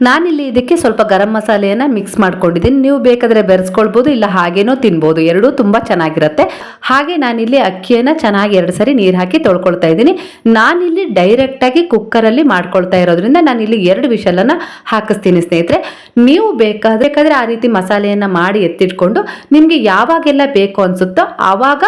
S1: ನಾನಿಲ್ಲಿ ಇದಕ್ಕೆ ಸ್ವಲ್ಪ ಗರಂ ಮಸಾಲೆಯನ್ನು ಮಿಕ್ಸ್ ಮಾಡ್ಕೊಂಡಿದ್ದೀನಿ. ನೀವು ಬೇಕಾದರೆ ಬೆರೆಸ್ಕೊಳ್ಬೋದು, ಇಲ್ಲ ಹಾಗೇನೋ ತಿನ್ಬೋದು. ಎರಡೂ ತುಂಬ ಚೆನ್ನಾಗಿರುತ್ತೆ. ಹಾಗೆ ನಾನಿಲ್ಲಿ ಅಕ್ಕಿಯನ್ನು ಚೆನ್ನಾಗಿ ಎರಡು ಸರಿ ನೀರು ಹಾಕಿ ತೊಳ್ಕೊಳ್ತಾ ಇದ್ದೀನಿ. ನಾನಿಲ್ಲಿ ಡೈರೆಕ್ಟಾಗಿ ಕುಕ್ಕರಲ್ಲಿ ಮಾಡ್ಕೊಳ್ತಾ ಇರೋದ್ರಿಂದ ನಾನಿಲ್ಲಿ ಎರಡು ವಿಷಲನ್ನು ಹಾಕಿಸ್ತೀನಿ ಸ್ನೇಹಿತರೆ. ನೀವು ಬೇಕಾದ್ರೆ, ಬೇಕಾದರೆ ಆ ರೀತಿ ಮಸಾಲೆಯನ್ನು ಮಾಡಿ ಎತ್ತಿಟ್ಕೊಂಡು ನಿಮಗೆ ಯಾವಾಗೆಲ್ಲ ಬೇಕು ಅನಿಸುತ್ತೋ ಆವಾಗ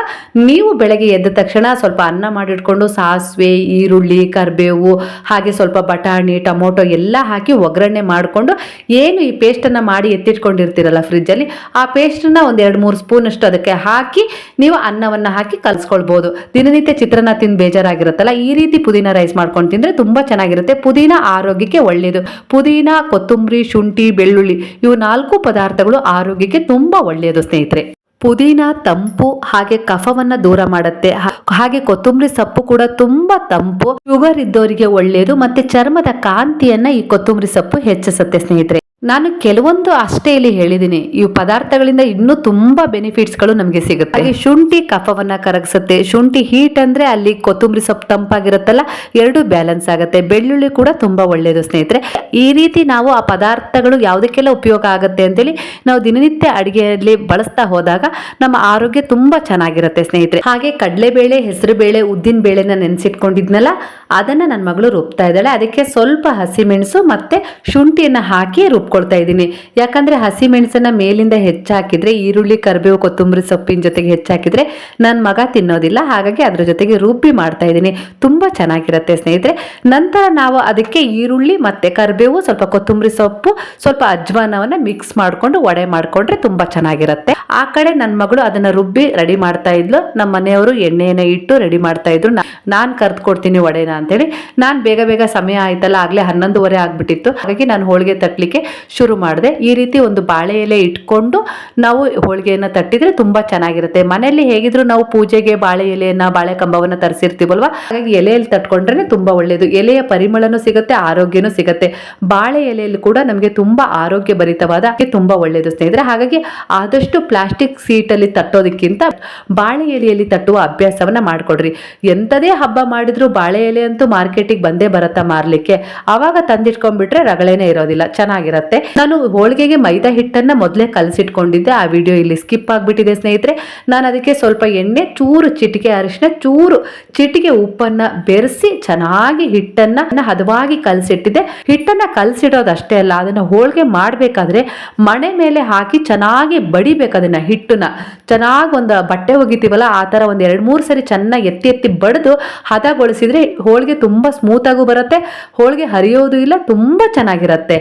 S1: ನೀವು ಬೆಳಗ್ಗೆ ಎದ್ದ ತಕ್ಷಣ ಸ್ವಲ್ಪ ಅನ್ನ ಮಾಡಿಟ್ಕೊಂಡು ಸಾಸಿವೆ, ಈರುಳ್ಳಿ, ಕರಿಬೇವು, ಹಾಗೆ ಸ್ವಲ್ಪ ಬಟಾಣಿ, ಟೊಮೊಟೊ ಎಲ್ಲ ಹಾಕಿ ಒಗ್ಗರಣೆ ಮಾಡಿಕೊಂಡು ಏನು ಈ ಪೇಸ್ಟನ್ನು ಮಾಡಿ ಎತ್ತಿಟ್ಕೊಂಡಿರ್ತೀರಲ್ಲ ಫ್ರಿಜ್ಜಲ್ಲಿ, ಆ ಪೇಸ್ಟನ್ನು ಒಂದು ಎರಡು ಮೂರು ಸ್ಪೂನಷ್ಟು ಅದಕ್ಕೆ ಹಾಕಿ ನೀವು ಅನ್ನವನ್ನು ಹಾಕಿ ಕಲಿಸ್ಕೊಳ್ಬೋದು. ದಿನನಿತ್ಯ ಚಿತ್ರಾನ್ನ ತಿಂದು ಬೇಜಾರಾಗಿರುತ್ತಲ್ಲ, ಈ ರೀತಿ ಪುದೀನ ರೈಸ್ ಮಾಡ್ಕೊಂಡು ತಿಂದರೆ ತುಂಬ ಚೆನ್ನಾಗಿರುತ್ತೆ. ಪುದೀನ ಆರೋಗ್ಯಕ್ಕೆ ಒಳ್ಳೆಯದು ಪುದೀನ, ಕೊತ್ತಂಬರಿ, ಶುಂಠಿ, ಬೆಳ್ಳುಳ್ಳಿ, ಇವು ನಾಲ್ಕು ಪದಾರ್ಥಗಳು ಆರೋಗ್ಯಕ್ಕೆ ತುಂಬ ಒಳ್ಳೆಯದು ಸ್ನೇಹಿತರೆ. ಪುದೀನ, ತಂಪು ಹಾಗೆ ಕಫವನ್ನ ದೂರ ಮಾಡುತ್ತೆ. ಹಾಗೆ ಕೊತ್ತಂಬರಿ ಸೊಪ್ಪು ಕೂಡ ತುಂಬಾ ತಂಪು. ಶುಗರ್ ಇದ್ದವರಿಗೆ ಒಳ್ಳೆಯದು ಮತ್ತೆ ಚರ್ಮದ ಕಾಂತಿಯನ್ನ ಈ ಕೊತ್ತಂಬರಿ ಸೊಪ್ಪು ಹೆಚ್ಚಿಸುತ್ತೆ ಸ್ನೇಹಿತರೆ. ನಾನು ಕೆಲವೊಂದು ಅಷ್ಟೇ ಇಲ್ಲಿ ಹೇಳಿದ್ದೀನಿ ಈ ಪದಾರ್ಥಗಳಿಂದ ಇನ್ನೂ ತುಂಬ ಬೆನಿಫಿಟ್ಸ್ಗಳು ನಮಗೆ ಸಿಗುತ್ತೆ. ಹಾಗೆ ಶುಂಠಿ ಕಫವನ್ನು ಕರಗಿಸುತ್ತೆ. ಶುಂಠಿ ಹೀಟ್ ಅಂದರೆ ಅಲ್ಲಿ ಕೊತ್ತಂಬರಿ ಸೊಪ್ಪು ತಂಪಾಗಿರುತ್ತಲ್ಲ, ಎರಡು ಬ್ಯಾಲೆನ್ಸ್ ಆಗುತ್ತೆ. ಬೆಳ್ಳುಳ್ಳಿ ಕೂಡ ತುಂಬ ಒಳ್ಳೆಯದು ಸ್ನೇಹಿತರೆ. ಈ ರೀತಿ ನಾವು ಆ ಪದಾರ್ಥಗಳು ಯಾವುದಕ್ಕೆಲ್ಲ ಉಪಯೋಗ ಆಗುತ್ತೆ ಅಂತೇಳಿ ನಾವು ದಿನನಿತ್ಯ ಅಡುಗೆಯಲ್ಲಿ ಬಳಸ್ತಾ ಹೋದಾಗ ನಮ್ಮ ಆರೋಗ್ಯ ತುಂಬ ಚೆನ್ನಾಗಿರುತ್ತೆ ಸ್ನೇಹಿತರೆ. ಹಾಗೆ ಕಡಲೆಬೇಳೆ, ಹೆಸರುಬೇಳೆ, ಉದ್ದಿನ ಬೇಳೆನ ನೆನೆಸಿಟ್ಕೊಂಡಿದ್ನಲ್ಲ, ಅದನ್ನು ನನ್ನ ಮಗಳು ರುಬ್ತಾ ಇದ್ದಾಳೆ. ಅದಕ್ಕೆ ಸ್ವಲ್ಪ ಹಸಿಮೆಣಸು ಮತ್ತು ಶುಂಠಿಯನ್ನು ಹಾಕಿ ರುಬ್ಕೊಳ್ತಾ ಇದ್ದೀನಿ. ಹಸಿ ಹಸಿಮೆಣಸನ್ನ ಮೇಲಿಂದ ಹೆಚ್ಚಾಕಿದ್ರೆ, ಈರುಳ್ಳಿ, ಕರಿಬೇವು, ಕೊತ್ತಂಬರಿ ಸೊಪ್ಪಿನ ಜೊತೆಗೆ ಹೆಚ್ಚಾಕಿದ್ರೆ ನನ್ನ ಮಗ ತಿನ್ನೋದಿಲ್ಲ. ಹಾಗಾಗಿ ಅದ್ರ ಜೊತೆಗೆ ರುಬ್ಬಿ ಮಾಡ್ತಾ ಇದ್ದೀನಿ. ತುಂಬ ಚೆನ್ನಾಗಿರುತ್ತೆ ಸ್ನೇಹಿತರೆ. ನಂತರ ನಾವು ಅದಕ್ಕೆ ಈರುಳ್ಳಿ ಮತ್ತು ಕರಿಬೇವು, ಸ್ವಲ್ಪ ಕೊತ್ತಂಬರಿ ಸೊಪ್ಪು, ಸ್ವಲ್ಪ ಅಜ್ವಾನವನ್ನು ಮಿಕ್ಸ್ ಮಾಡಿಕೊಂಡು ವಡೆ ಮಾಡಿಕೊಂಡ್ರೆ ತುಂಬ ಚೆನ್ನಾಗಿರುತ್ತೆ. ಆ ಕಡೆ ನನ್ನ ಮಗಳು ಅದನ್ನು ರುಬ್ಬಿ ರೆಡಿ ಮಾಡ್ತಾ ಇದ್ಲು. ನಮ್ಮ ಮನೆಯವರು ಎಣ್ಣೆಯನ್ನು ಇಟ್ಟು ರೆಡಿ ಮಾಡ್ತಾ ಇದ್ರು. ನಾನು ಕರೆದು ಕೊಡ್ತೀನಿ ವಡೆನ ಅಂತೇಳಿ. ನಾನು ಬೇಗ ಬೇಗ ಸಮಯ ಆಯ್ತಲ್ಲ, ಆಗಲೇ ಹನ್ನೊಂದುವರೆ ಆಗ್ಬಿಟ್ಟಿತ್ತು. ಹಾಗಾಗಿ ನಾನು ಹೋಳಿಗೆ ತಟ್ಟಲಿಕ್ಕೆ ಶುರು ಮಾಡಿದೆ. ಈ ರೀತಿ ಒಂದು ಬಾಳೆ ಎಲೆ ಇಟ್ಕೊಂಡು ನಾವು ಹೋಳಿಗೆಯನ್ನು ತಟ್ಟಿದರೆ ತುಂಬ ಚೆನ್ನಾಗಿರುತ್ತೆ. ಮನೆಯಲ್ಲಿ ಹೇಗಿದ್ರು ನಾವು ಪೂಜೆಗೆ ಬಾಳೆ ಎಲೆಯನ್ನು, ಬಾಳೆ ಕಂಬವನ್ನು ತರಿಸಿರ್ತೀವಲ್ವ? ಹಾಗಾಗಿ ಎಲೆಯಲ್ಲಿ ತಟ್ಕೊಂಡ್ರೆ ತುಂಬ ಒಳ್ಳೆಯದು ಎಲೆಯ ಪರಿಮಳನೂ ಸಿಗುತ್ತೆ, ಆರೋಗ್ಯನೂ ಸಿಗುತ್ತೆ. ಬಾಳೆ ಎಲೆಯಲ್ಲಿ ಕೂಡ ನಮಗೆ ತುಂಬ ಆರೋಗ್ಯ ಭರಿತವಾದ ತುಂಬ ಒಳ್ಳೆಯದು ಸ್ನೇಹಿತರೆ. ಹಾಗಾಗಿ ಆದಷ್ಟು ಪ್ಲಾಸ್ಟಿಕ್ ಸೀಟಲ್ಲಿ ತಟ್ಟೋದಕ್ಕಿಂತ ಬಾಳೆ ಎಲೆಯಲ್ಲಿ ತಟ್ಟುವ ಅಭ್ಯಾಸವನ್ನು ಮಾಡಿಕೊಡ್ರಿ. ಎಂಥದೇ ಹಬ್ಬ ಮಾಡಿದ್ರು ಬಾಳೆ ಎಲೆ ಅಂತೂ ಮಾರ್ಕೆಟಿಗೆ ಬಂದೇ ಬರುತ್ತಾ ಮಾರಲಿಕ್ಕೆ. ಆವಾಗ ತಂದಿಟ್ಕೊಂಡ್ಬಿಟ್ರೆ ರಗಳೆನೇ ಇರೋದಿಲ್ಲ. ಚೆನ್ನಾಗಿರತ್ತೆ. ನಾನು ಹೋಳಿಗೆಗೆ ಮೈದಾ ಹಿಟ್ಟನ್ನ ಮೊದಲೇ ಕಲಸಿಟ್ಕೊಂಡಿದ್ದೆ. ಆ ವಿಡಿಯೋ ಇಲ್ಲಿ ಸ್ಕಿಪ್ ಆಗಿಬಿಟ್ಟಿದೆ ಸ್ನೇಹಿತರೆ. ನಾನು ಅದಕ್ಕೆ ಸ್ವಲ್ಪ ಎಣ್ಣೆ, ಚೂರು ಚಿಟಿಕೆ ಅರಿಶಿನ, ಚೂರು ಚಿಟಿಕೆ ಉಪ್ಪನ್ನ ಬೆರೆಸಿ ಚೆನ್ನಾಗಿ ಹಿಟ್ಟನ್ನ ಹದವಾಗಿ ಕಲಸಿಟ್ಟಿದ್ದೆ. ಹಿಟ್ಟನ್ನ ಕಲಸಿಡೋದಷ್ಟೇ ಅಲ್ಲ, ಅದನ್ನ ಹೋಳಿಗೆ ಮಾಡಬೇಕಾದ್ರೆ ಮಣೆ ಮೇಲೆ ಹಾಕಿ ಚೆನ್ನಾಗಿ ಬಡಿಬೇಕು ಅದನ್ನ ಹಿಟ್ಟನ್ನ. ಚೆನ್ನಾಗಿ ಒಂದು ಬಟ್ಟೆ ಒಗಿತೀವಲ್ಲ, ಆ ಥರ ಒಂದು ಎರಡು ಮೂರು ಸರಿ ಚೆನ್ನಾಗಿ ಎತ್ತಿ ಎತ್ತಿ ಬಡಿದು ಹದಗೊಳಿಸಿದ್ರೆ ಹೋಳಿಗೆ ತುಂಬ ಸ್ಮೂತಾಗೂ ಬರುತ್ತೆ. ಹೋಳಿಗೆ ಹರಿಯೋದು ಇಲ್ಲ, ತುಂಬ ಚೆನ್ನಾಗಿರುತ್ತೆ.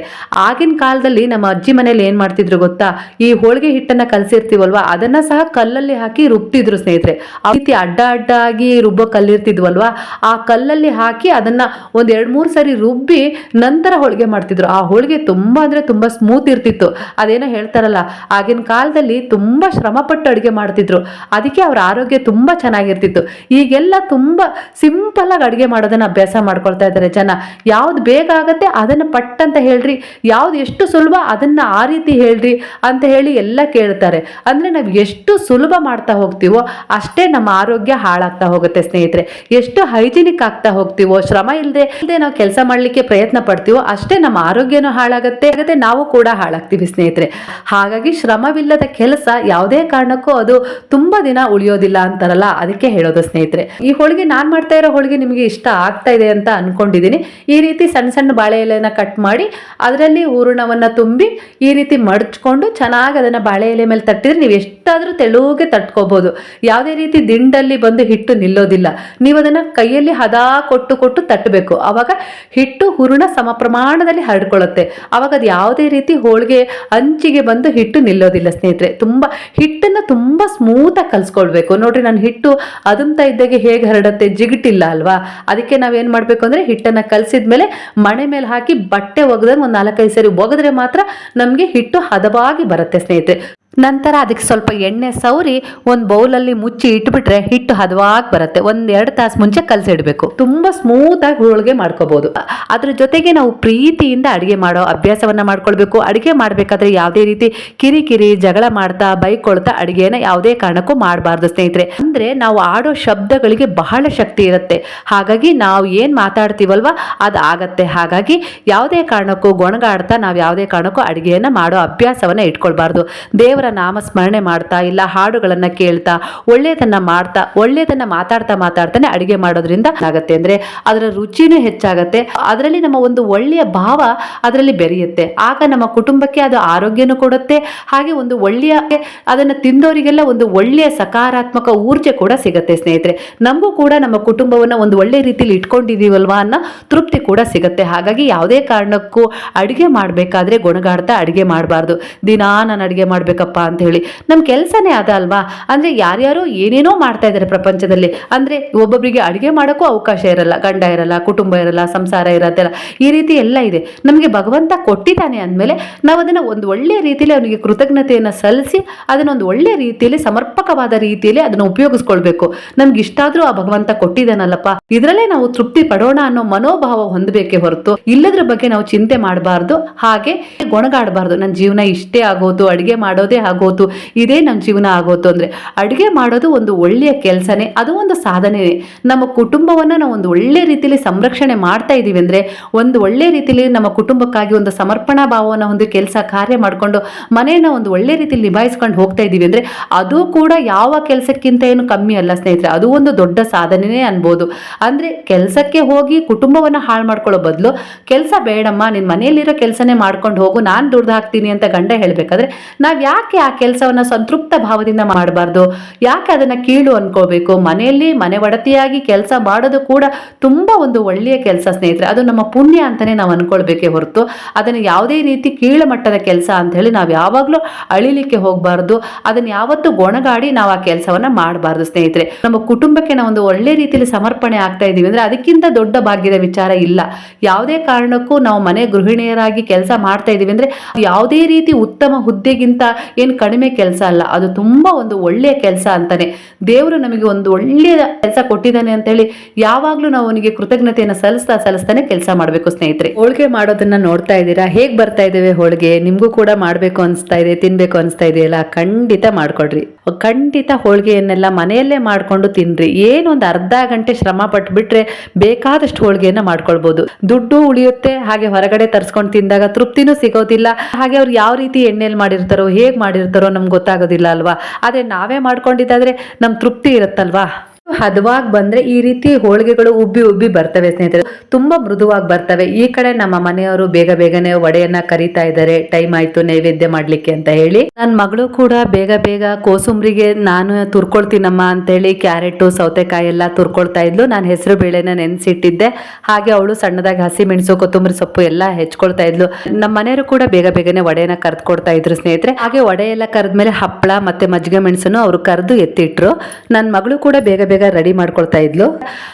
S1: ಆಗಿನ ಕಾಲದಲ್ಲಿ ನಮ್ಮ ಅಜ್ಜಿ ಮನೇಲಿ ಏನು ಮಾಡ್ತಿದ್ರು ಗೊತ್ತಾ? ಈ ಹೋಳಿಗೆ ಹಿಟ್ಟನ್ನ ಕಲಸಿರ್ತೀವಲ್ವಾ? ಅದನ್ನ ಸಹ ಕಲ್ಲಲ್ಲಿ ಹಾಕಿ ರುಬ್ತಿದ್ರು ಸ್ನೇಹಿತರೆ. ಆ ರೀತಿ ಅಡ್ಡ ಅಡ್ಡ ಆಗಿ ರುಬ್ಬೋ ಕಲ್ಲಿರ್ತಿದ್ವಲ್ವಾ? ಆ ಕಲ್ಲಲ್ಲಿ ಹಾಕಿ ಅದನ್ನ ಒಂದ್ ಎರಡ್ ಮೂರು ಸರಿ ರುಬ್ಬಿ ನಂತರ ಹೋಳಿಗೆ ಮಾಡ್ತಿದ್ರು. ಆ ಹೋಳಿಗೆ ತುಂಬಾ ಅಂದ್ರೆ ತುಂಬಾ ಸ್ಮೂತ್ ಇರ್ತಿತ್ತು. ಅದೇನೋ ಹೇಳ್ತಾರಲ್ಲ, ಆಗಿನ ಕಾಲದಲ್ಲಿ ತುಂಬಾ ಶ್ರಮಪಟ್ಟು ಅಡುಗೆ ಮಾಡ್ತಿದ್ರು. ಅದಕ್ಕೆ ಅವ್ರ ಆರೋಗ್ಯ ತುಂಬಾ ಚೆನ್ನಾಗಿರ್ತಿತ್ತು. ಈಗೆಲ್ಲ ತುಂಬಾ ಸಿಂಪಲ್ ಆಗಿ ಅಡುಗೆ ಮಾಡೋದನ್ನ ಅಭ್ಯಾಸ ಮಾಡ್ಕೊಳ್ತಾ ಇದ್ದಾರೆ ಜನ. ಯಾವ್ದು ಬೇಗ ಆಗುತ್ತೆ ಅದನ್ನ ಪಟ್ ಅಂತ ಹೇಳ್ರಿ. ಯಾವ್ದು ಎಷ್ಟು ಸುಲಭ ಅದನ್ನ ಆ ರೀತಿ ಹೇಳ್ರಿ ಅಂತ ಹೇಳಿ ಎಲ್ಲ ಕೇಳ್ತಾರೆ. ಅಂದ್ರೆ ನಾವು ಎಷ್ಟು ಸುಲಭ ಮಾಡ್ತಾ ಹೋಗ್ತೀವೋ ಅಷ್ಟೇ ನಮ್ಮ ಆರೋಗ್ಯ ಹಾಳಾಗ್ತಾ ಹೋಗುತ್ತೆ ಸ್ನೇಹಿತರೆ. ಎಷ್ಟು ಹೈಜಿನಿಕ್ ಆಗ್ತಾ ಹೋಗ್ತೀವೋ, ಶ್ರಮ ಇಲ್ಲದೆ ಇಲ್ಲದೆ ನಾವು ಕೆಲಸ ಮಾಡಲಿಕ್ಕೆ ಪ್ರಯತ್ನ ಪಡ್ತೀವೋ ಅಷ್ಟೇ ನಮ್ಮ ಆರೋಗ್ಯನೂ ಹಾಳಾಗುತ್ತೆ, ಹಾಗಾದ್ರೆ ನಾವು ಕೂಡ ಹಾಳಾಗ್ತೀವಿ ಸ್ನೇಹಿತರೆ. ಹಾಗಾಗಿ ಶ್ರಮವಿಲ್ಲದ ಕೆಲಸ ಯಾವುದೇ ಕಾರಣಕ್ಕೂ ಅದು ತುಂಬಾ ದಿನ ಉಳಿಯೋದಿಲ್ಲ ಅಂತಾರಲ್ಲ, ಅದಕ್ಕೆ ಹೇಳೋದು ಸ್ನೇಹಿತರೆ. ಈ ಹೋಳಿಗೆ ನಾನು ಮಾಡ್ತಾ ಇರೋ ಹೋಳಿಗೆ ನಿಮಗೆ ಇಷ್ಟ ಆಗ್ತಾ ಇದೆ ಅಂತ ಅನ್ಕೊಂಡಿದ್ದೀನಿ. ಈ ರೀತಿ ಸಣ್ಣ ಸಣ್ಣ ಬಾಳೆ ಎಲೆನ ಕಟ್ ಮಾಡಿ, ಅದರಲ್ಲಿ ಹೂರಣವನ್ನ ತುಂಬಿ ಈ ರೀತಿ ಮಡಚ್ಕೊಂಡು ಚೆನ್ನಾಗಿ ಅದನ್ನ ಬಾಳೆ ಎಲೆ ಮೇಲೆ ತಟ್ಟಿದ್ರೆ ನೀವು ಎಷ್ಟಾದರೂ ತೆಳುಗೆ ತಟ್ಕೋಬೋದು. ಯಾವುದೇ ರೀತಿ ದಿಂಡಲ್ಲಿ ಬಂದು ಹಿಟ್ಟು ನಿಲ್ಲೋದಿಲ್ಲ. ನೀವು ಅದನ್ನ ಕೈಯಲ್ಲಿ ಹದ ಕೊಟ್ಟು ಕೊಟ್ಟು ತಟ್ಟಬೇಕು. ಆವಾಗ ಹಿಟ್ಟು ಹೂರಣ ಸಮ ಪ್ರಮಾಣದಲ್ಲಿ ಹರಡ್ಕೊಳ್ಳುತ್ತೆ. ಆವಾಗ ಅದು ಯಾವುದೇ ರೀತಿ ಹೋಳಿಗೆ ಅಂಚಿಗೆ ಬಂದು ಹಿಟ್ಟು ನಿಲ್ಲೋದಿಲ್ಲ ಸ್ನೇಹಿತರೆ. ತುಂಬಾ ಹಿಟ್ಟನ್ನು ತುಂಬಾ ಸ್ಮೂತಾಗಿ ಕಲಿಸ್ಕೊಳ್ಬೇಕು. ನೋಡ್ರಿ ನಾನು ಹಿಟ್ಟು ಅದಂತ ಇದ್ದಾಗೆ ಹೇಗೆ ಹರಡುತ್ತೆ ಜಿಗಿಟಿಲ್ಲ ಅಲ್ವಾ? ಅದಕ್ಕೆ ನಾವೇನ್ ಮಾಡ್ಬೇಕು ಅಂದ್ರೆ ಹಿಟ್ಟನ್ನ ಕಲಸಿದ್ಮೇಲೆ ಮಣೆ ಮೇಲೆ ಹಾಕಿ ಬಟ್ಟೆ ಒಗೆದಾಗ ಒಂದು ನಾಲ್ಕೈದು ಸರಿ ಒಗೆದ್ರೆ ಮಾತ್ರ ನಮಗೆ ಹಿಟ್ಟು ಹದವಾಗಿ ಬರುತ್ತೆ ಸ್ನೇಹಿತರೆ. ನಂತರ ಅದಕ್ಕೆ ಸ್ವಲ್ಪ ಎಣ್ಣೆ ಸೌರಿ ಒಂದು ಬೌಲಲ್ಲಿ ಮುಚ್ಚಿ ಇಟ್ಬಿಟ್ರೆ ಹಿಟ್ಟು ಹದವಾಗಿ ಬರುತ್ತೆ. ಒಂದ್ ಎರಡು ತಾಸು ಮುಂಚೆ ಕಲಸಿಡಬೇಕು ತುಂಬಾ ಸ್ಮೂತಾಗಿ ಹೋಳಿಗೆ ಮಾಡ್ಕೋಬಹುದು ಅದ್ರ ಜೊತೆಗೆ ನಾವು ಪ್ರೀತಿಯಿಂದ ಅಡಿಗೆ ಮಾಡೋ ಅಭ್ಯಾಸವನ್ನ ಮಾಡ್ಕೊಳ್ಬೇಕು. ಅಡಿಗೆ ಮಾಡಬೇಕಾದ್ರೆ ಯಾವುದೇ ರೀತಿ ಕಿರಿಕಿರಿ, ಜಗಳ ಮಾಡ್ತಾ, ಬೈಕೊಳ್ತಾ ಅಡುಗೆನ ಯಾವುದೇ ಕಾರಣಕ್ಕೂ ಮಾಡಬಾರ್ದು ಸ್ನೇಹಿತರೆ. ಅಂದ್ರೆ ನಾವು ಆಡೋ ಶಬ್ದಗಳಿಗೆ ಬಹಳ ಶಕ್ತಿ ಇರುತ್ತೆ. ಹಾಗಾಗಿ ನಾವು ಏನು ಮಾತಾಡ್ತೀವಲ್ವ ಅದು ಆಗತ್ತೆ. ಹಾಗಾಗಿ ಯಾವುದೇ ಕಾರಣಕ್ಕೂ ಗೊಣಗಾಡ್ತಾ ನಾವು ಯಾವುದೇ ಕಾರಣಕ್ಕೂ ಅಡಿಗೆಯನ್ನ ಮಾಡೋ ಅಭ್ಯಾಸವನ್ನ ಇಟ್ಕೊಳ್ಬಾರ್ದು. ದೇವರ ನಾಮ ಸ್ಮರಣೆ ಮಾಡ್ತಾ ಇಲ್ಲ, ಹಾಡುಗಳನ್ನ ಕೇಳ್ತಾ, ಒಳ್ಳೆಯದನ್ನ ಮಾಡ್ತಾ, ಒಳ್ಳೆಯದನ್ನ ಮಾತಾಡ್ತಾ ಮಾತಾಡ್ತಾನೆ ಅಡಿಗೆ ಮಾಡೋದ್ರಿಂದ ಆಗುತ್ತೆ ಅಂದ್ರೆ ಅದರ ರುಚಿನೂ ಹೆಚ್ಚಾಗತ್ತೆ. ಅದರಲ್ಲಿ ನಮ್ಮ ಒಂದು ಒಳ್ಳೆಯ ಭಾವ ಅದರಲ್ಲಿ ಬೆರೆಯುತ್ತೆ. ಆಗ ನಮ್ಮ ಕುಟುಂಬಕ್ಕೆ ಅದು ಆರೋಗ್ಯನೂ ಕೊಡುತ್ತೆ. ಹಾಗೆ ಒಂದು ಒಳ್ಳೆಯ ಅದನ್ನ ತಿಂದವರಿಗೆಲ್ಲ ಒಂದು ಒಳ್ಳೆಯ ಸಕಾರಾತ್ಮಕ ಊರ್ಜೆ ಕೂಡ ಸಿಗುತ್ತೆ ಸ್ನೇಹಿತರೆ. ನಮಗೂ ಕೂಡ ನಮ್ಮ ಕುಟುಂಬವನ್ನ ಒಂದು ಒಳ್ಳೆ ರೀತಿಯಲ್ಲಿ ಇಟ್ಕೊಂಡಿದೀವಲ್ವಾ ಅನ್ನೋ ತೃಪ್ತಿ ಕೂಡ ಸಿಗುತ್ತೆ. ಹಾಗಾಗಿ ಯಾವುದೇ ಕಾರಣಕ್ಕೂ ಅಡಿಗೆ ಮಾಡಬೇಕಾದ್ರೆ ಗುಣಗಾಡ್ತಾ ಅಡಿಗೆ ಮಾಡಬಾರ್ದು. ದಿನಾ ನಾನು ಅಡಿಗೆ ಮಾಡ್ಬೇಕಪ್ಪ ಅಂತ ಹೇಳಿ ನಮ್ಮ ಕೆಲಸನೇ ಅದ ಅಲ್ವಾ? ಅಂದ್ರೆ ಯಾರ್ಯಾರೋ ಏನೇನೋ ಮಾಡ್ತಾ ಇದ್ದಾರೆ ಪ್ರಪಂಚದಲ್ಲಿ. ಅಂದ್ರೆ ಒಬ್ಬೊಬ್ಬರಿಗೆ ಅಡುಗೆ ಮಾಡೋಕ್ಕೂ ಅವಕಾಶ ಇರಲ್ಲ, ಗಂಡ ಇರಲ್ಲ, ಕುಟುಂಬ ಇರಲ್ಲ, ಸಂಸಾರ ಇರತ್ತಲ್ಲ ಈ ರೀತಿ ಎಲ್ಲ ಇದೆ. ನಮಗೆ ಭಗವಂತ ಕೊಟ್ಟಿದ್ದಾನೆ ಅಂದಮೇಲೆ ನಾವು ಅದನ್ನ ಒಂದು ಒಳ್ಳೆಯ ರೀತಿಯಲ್ಲಿ ಅವನಿಗೆ ಕೃತಜ್ಞತೆಯನ್ನು ಸಲ್ಲಿಸಿ ಅದನ್ನ ಒಂದು ಒಳ್ಳೆಯ ರೀತಿಯಲ್ಲಿ ಸಮರ್ಪಕವಾದ ರೀತಿಯಲ್ಲಿ ಅದನ್ನು ಉಪಯೋಗಿಸ್ಕೊಳ್ಬೇಕು. ನಮ್ಗೆ ಇಷ್ಟಾದರೂ ಆ ಭಗವಂತ ಕೊಟ್ಟಿದ್ದಾನಲ್ಲಪ್ಪ. ಇದರಲ್ಲೇ ನಾವು ತೃಪ್ತಿ ಪಡೋಣ ಅನ್ನೋ ಮನೋಭಾವ ಹೊಂದಬೇಕೇ ಹೊರತು ಇಲ್ಲದ್ರ ಬಗ್ಗೆ ನಾವು ಚಿಂತೆ ಮಾಡಬಾರ್ದು. ಹಾಗೆ ಗೊಣಗಾಡಬಾರ್ದು. ನನ್ನ ಜೀವನ ಇಷ್ಟೇ ಆಗೋದು, ಅಡುಗೆ ಮಾಡೋದೇ ಆಗೋತು ಇದೇ ನಮ್ಮ ಜೀವನ ಆಗೋತು ಅಂದರೆ ಅಡುಗೆ ಮಾಡೋದು ಒಂದು ಒಳ್ಳೆಯ ಕೆಲಸನೇ, ಅದು ಒಂದು ಸಾಧನೆನೇ. ನಮ್ಮ ಕುಟುಂಬವನ್ನು ನಾವು ಒಂದು ಒಳ್ಳೆ ರೀತಿಯಲ್ಲಿ ಸಂರಕ್ಷಣೆ ಮಾಡ್ತಾ ಇದ್ದೀವಿ ಅಂದರೆ ಒಂದು ಒಳ್ಳೆ ರೀತಿಯಲ್ಲಿ ನಮ್ಮ ಕುಟುಂಬಕ್ಕಾಗಿ ಒಂದು ಸಮರ್ಪಣಾ ಭಾವವನ್ನು ಒಂದು ಕೆಲಸ ಕಾರ್ಯ ಮಾಡಿಕೊಂಡು ಮನೆಯನ್ನು ಒಂದು ಒಳ್ಳೆ ರೀತಿಯಲ್ಲಿ ನಿಭಾಯಿಸ್ಕೊಂಡು ಹೋಗ್ತಾ ಇದ್ದೀವಿ ಅಂದರೆ ಅದು ಕೂಡ ಯಾವ ಕೆಲಸಕ್ಕಿಂತ ಏನು ಕಮ್ಮಿ ಅಲ್ಲ ಸ್ನೇಹಿತರೆ, ಅದು ಒಂದು ದೊಡ್ಡ ಸಾಧನೆಯೇ ಅನ್ಬೋದು. ಅಂದರೆ ಕೆಲಸಕ್ಕೆ ಹೋಗಿ ಕುಟುಂಬವನ್ನು ಹಾಳು ಮಾಡ್ಕೊಳ್ಳೋ ಬದಲು ಕೆಲಸ ಬೇಡಮ್ಮ ನಿನ್ನ ಮನೆಯಲ್ಲಿರೋ ಕೆಲಸನೇ ಮಾಡ್ಕೊಂಡು ಹೋಗು, ನಾನು ದುಡ್ದು ಹಾಕ್ತೀನಿ ಅಂತ ಗಂಡ ಹೇಳಬೇಕಾದ್ರೆ ನಾವು ಯಾಕೆ ಯಾಕೆ ಆ ಕೆಲಸವನ್ನ ಸಂತೃಪ್ತ ಭಾವದಿಂದ ಮಾಡಬಾರ್ದು? ಯಾಕೆ ಅದನ್ನ ಕೀಳು ಅನ್ಕೋಬೇಕು? ಮನೆಯಲ್ಲಿ ಮನೆ ಒಡತಿಯಾಗಿ ಕೆಲಸ ಮಾಡೋದು ಕೂಡ ತುಂಬಾ ಒಂದು ಒಳ್ಳೆಯ ಕೆಲಸ ಸ್ನೇಹಿತರೆ. ಅದು ನಮ್ಮ ಪುಣ್ಯ ಅಂತಾನೆ ನಾವು ಅನ್ಕೊಳ್ಬೇಕೇ ಹೊರತು. ಅದನ್ನ ಯಾವುದೇ ರೀತಿ ಕೀಳು ಮಟ್ಟದ ಕೆಲಸ ಅಂತ ಹೇಳಿ ನಾವು ಯಾವಾಗಲೂ ಅಳಿಲಿಕ್ಕೆ ಹೋಗಬಾರ್ದು. ಅದನ್ನ ಯಾವತ್ತೂ ಗೊಣಗಾಡಿ ನಾವು ಆ ಕೆಲಸವನ್ನ ಮಾಡಬಾರ್ದು ಸ್ನೇಹಿತರೆ. ನಮ್ಮ ಕುಟುಂಬಕ್ಕೆ ನಾವು ಒಂದು ಒಳ್ಳೆ ರೀತಿಯಲ್ಲಿ ಸಮರ್ಪಣೆ ಆಗ್ತಾ ಇದೀವಿ ಅಂದ್ರೆ ಅದಕ್ಕಿಂತ ದೊಡ್ಡ ಭಾಗ್ಯದ ವಿಚಾರ ಇಲ್ಲ. ಯಾವುದೇ ಕಾರಣಕ್ಕೂ ನಾವು ಮನೆ ಗೃಹಿಣಿಯರಾಗಿ ಕೆಲಸ ಮಾಡ್ತಾ ಇದೀವಿ ಅಂದ್ರೆ ಯಾವುದೇ ರೀತಿ ಉತ್ತಮ ಹುದ್ದೆಗಿಂತ ಏನು ಕಡಿಮೆ ಕೆಲಸ ಅಲ್ಲ, ಅದು ತುಂಬಾ ಒಂದು ಒಳ್ಳೆಯ ಕೆಲಸ ಅಂತಾನೆ. ದೇವರು ನಮಗೆ ಒಂದು ಒಳ್ಳೆಯ ಕೆಲಸ ಕೊಟ್ಟಿದ್ದಾನೆ ಅಂತ ಹೇಳಿ ಯಾವಾಗ್ಲೂ ನಾವು ಅವನಿಗೆ ಕೃತಜ್ಞತೆಯನ್ನು ಸಲ್ಲಿಸ್ತಾ ಸಲ್ಲಿಸ್ತಾನೆ ಕೆಲಸ ಮಾಡಬೇಕು, ಸ್ನೇಹಿತರೆ. ಹೋಳಿಗೆ ಮಾಡೋದನ್ನ ನೋಡ್ತಾ ಇದ್ದೀರಾ? ಹೇಗೆ ಬರ್ತಾ ಇದ್ದೇವೆ ಹೋಳಿಗೆ? ನಿಮಗೂ ಕೂಡ ಮಾಡಬೇಕು ಅನಿಸ್ತಾ ಇದೆ, ತಿನ್ಬೇಕು ಅನಿಸ್ತಾ ಇದೆಯಲ್ಲ? ಖಂಡಿತ ಮಾಡ್ಕೊಡ್ರಿ. ಖಂಡಿತ ಹೋಳಿಗೆಯನ್ನೆಲ್ಲ ಮನೆಯಲ್ಲೇ ಮಾಡ್ಕೊಂಡು ತಿನ್ರಿ. ಏನು ಒಂದು ಅರ್ಧ ಗಂಟೆ ಶ್ರಮ ಪಟ್ಬಿಟ್ರೆ ಬೇಕಾದಷ್ಟು ಹೋಳಿಗೆಯನ್ನ ಮಾಡ್ಕೊಳ್ಬಹುದು ದುಡ್ಡು ಉಳಿಯುತ್ತೆ, ಹಾಗೆ ಹೊರಗಡೆ ತರ್ಸ್ಕೊಂಡು ತಿಂದಾಗ ತೃಪ್ತಿನೂ ಸಿಗೋದಿಲ್ಲ. ಹಾಗೆ ಅವ್ರು ಯಾವ ರೀತಿ ಎಣ್ಣೆಯಲ್ಲಿ ಮಾಡಿರ್ತಾರೋ, ಹೇಗ್ ಮಾಡಿರ್ತಾರೋ ನಮ್ಗೆ ಗೊತ್ತಾಗೋದಿಲ್ಲ ಅಲ್ವಾ? ಆದರೆ ನಾವೇ ಮಾಡ್ಕೊಂಡಿದ್ದಾದರೆ ನಮ್ಮ ತೃಪ್ತಿ ಇರುತ್ತಲ್ವಾ? ಹದವಾಗಿ ಬಂದ್ರೆ ಈ ರೀತಿ ಹೋಳಿಗೆಗಳು ಉಬ್ಬಿ ಉಬ್ಬಿ ಬರ್ತವೆ, ಸ್ನೇಹಿತರೆ. ತುಂಬಾ ಮೃದುವಾಗಿ ಬರ್ತವೆ. ಈ ಕಡೆ ನಮ್ಮ ಮನೆಯವರು ಬೇಗ ಬೇಗನೆ ವಡೆಯನ್ನ ಕರಿತಾ ಇದ್ದಾರೆ. ಟೈಮ್ ಆಯ್ತು ನೈವೇದ್ಯ ಮಾಡ್ಲಿಕ್ಕೆ ಅಂತ ಹೇಳಿ. ನನ್ನ ಮಗಳು ಕೂಡ ಬೇಗ ಬೇಗ ಕೋಸುಂಬರಿಗೆ ನಾನು ತುರ್ಕೊಳ್ತೀನಮ್ಮ ಅಂತೇಳಿ ಕ್ಯಾರೆಟ್, ಸೌತೆಕಾಯಿ ಎಲ್ಲ ತುರ್ಕೊಳ್ತಾ ಇದ್ಲು. ನಾನು ಹೆಸರು ಬೇಳೆನ ನೆನೆಸಿಟ್ಟಿದ್ದೆ. ಹಾಗೆ ಅವಳು ಸಣ್ಣದಾಗಿ ಹಸಿ ಮೆಣಸು, ಕೊತ್ತಂಬರಿ ಸೊಪ್ಪು ಎಲ್ಲ ಹೆಚ್ಕೊಳ್ತಾ ಇದ್ಲು. ನಮ್ಮ ಮನೆಯವರು ಕೂಡ ಬೇಗ ಬೇಗನೆ ವಡೆಯನ್ನ ಕರ್ದು ಕೊಡ್ತಾ ಇದ್ರು, ಸ್ನೇಹಿತರೆ. ಹಾಗೆ ಒಡೆ ಎಲ್ಲ ಕರೆದ್ಮೇಲೆ ಹಪ್ಪಳ ಮತ್ತೆ ಮಜ್ಜಿಗೆ ಮೆಣಸನ್ನು ಅವರು ಕರೆದು ಎತ್ತಿಟ್ರು. ನನ್ನ ಮಗಳು ಕೂಡ ಬೇಗ ಬೇಗ ರೆಡಿ ಮಾಡ್ಕೊಳ್ತಾ ಇದ್ಲು.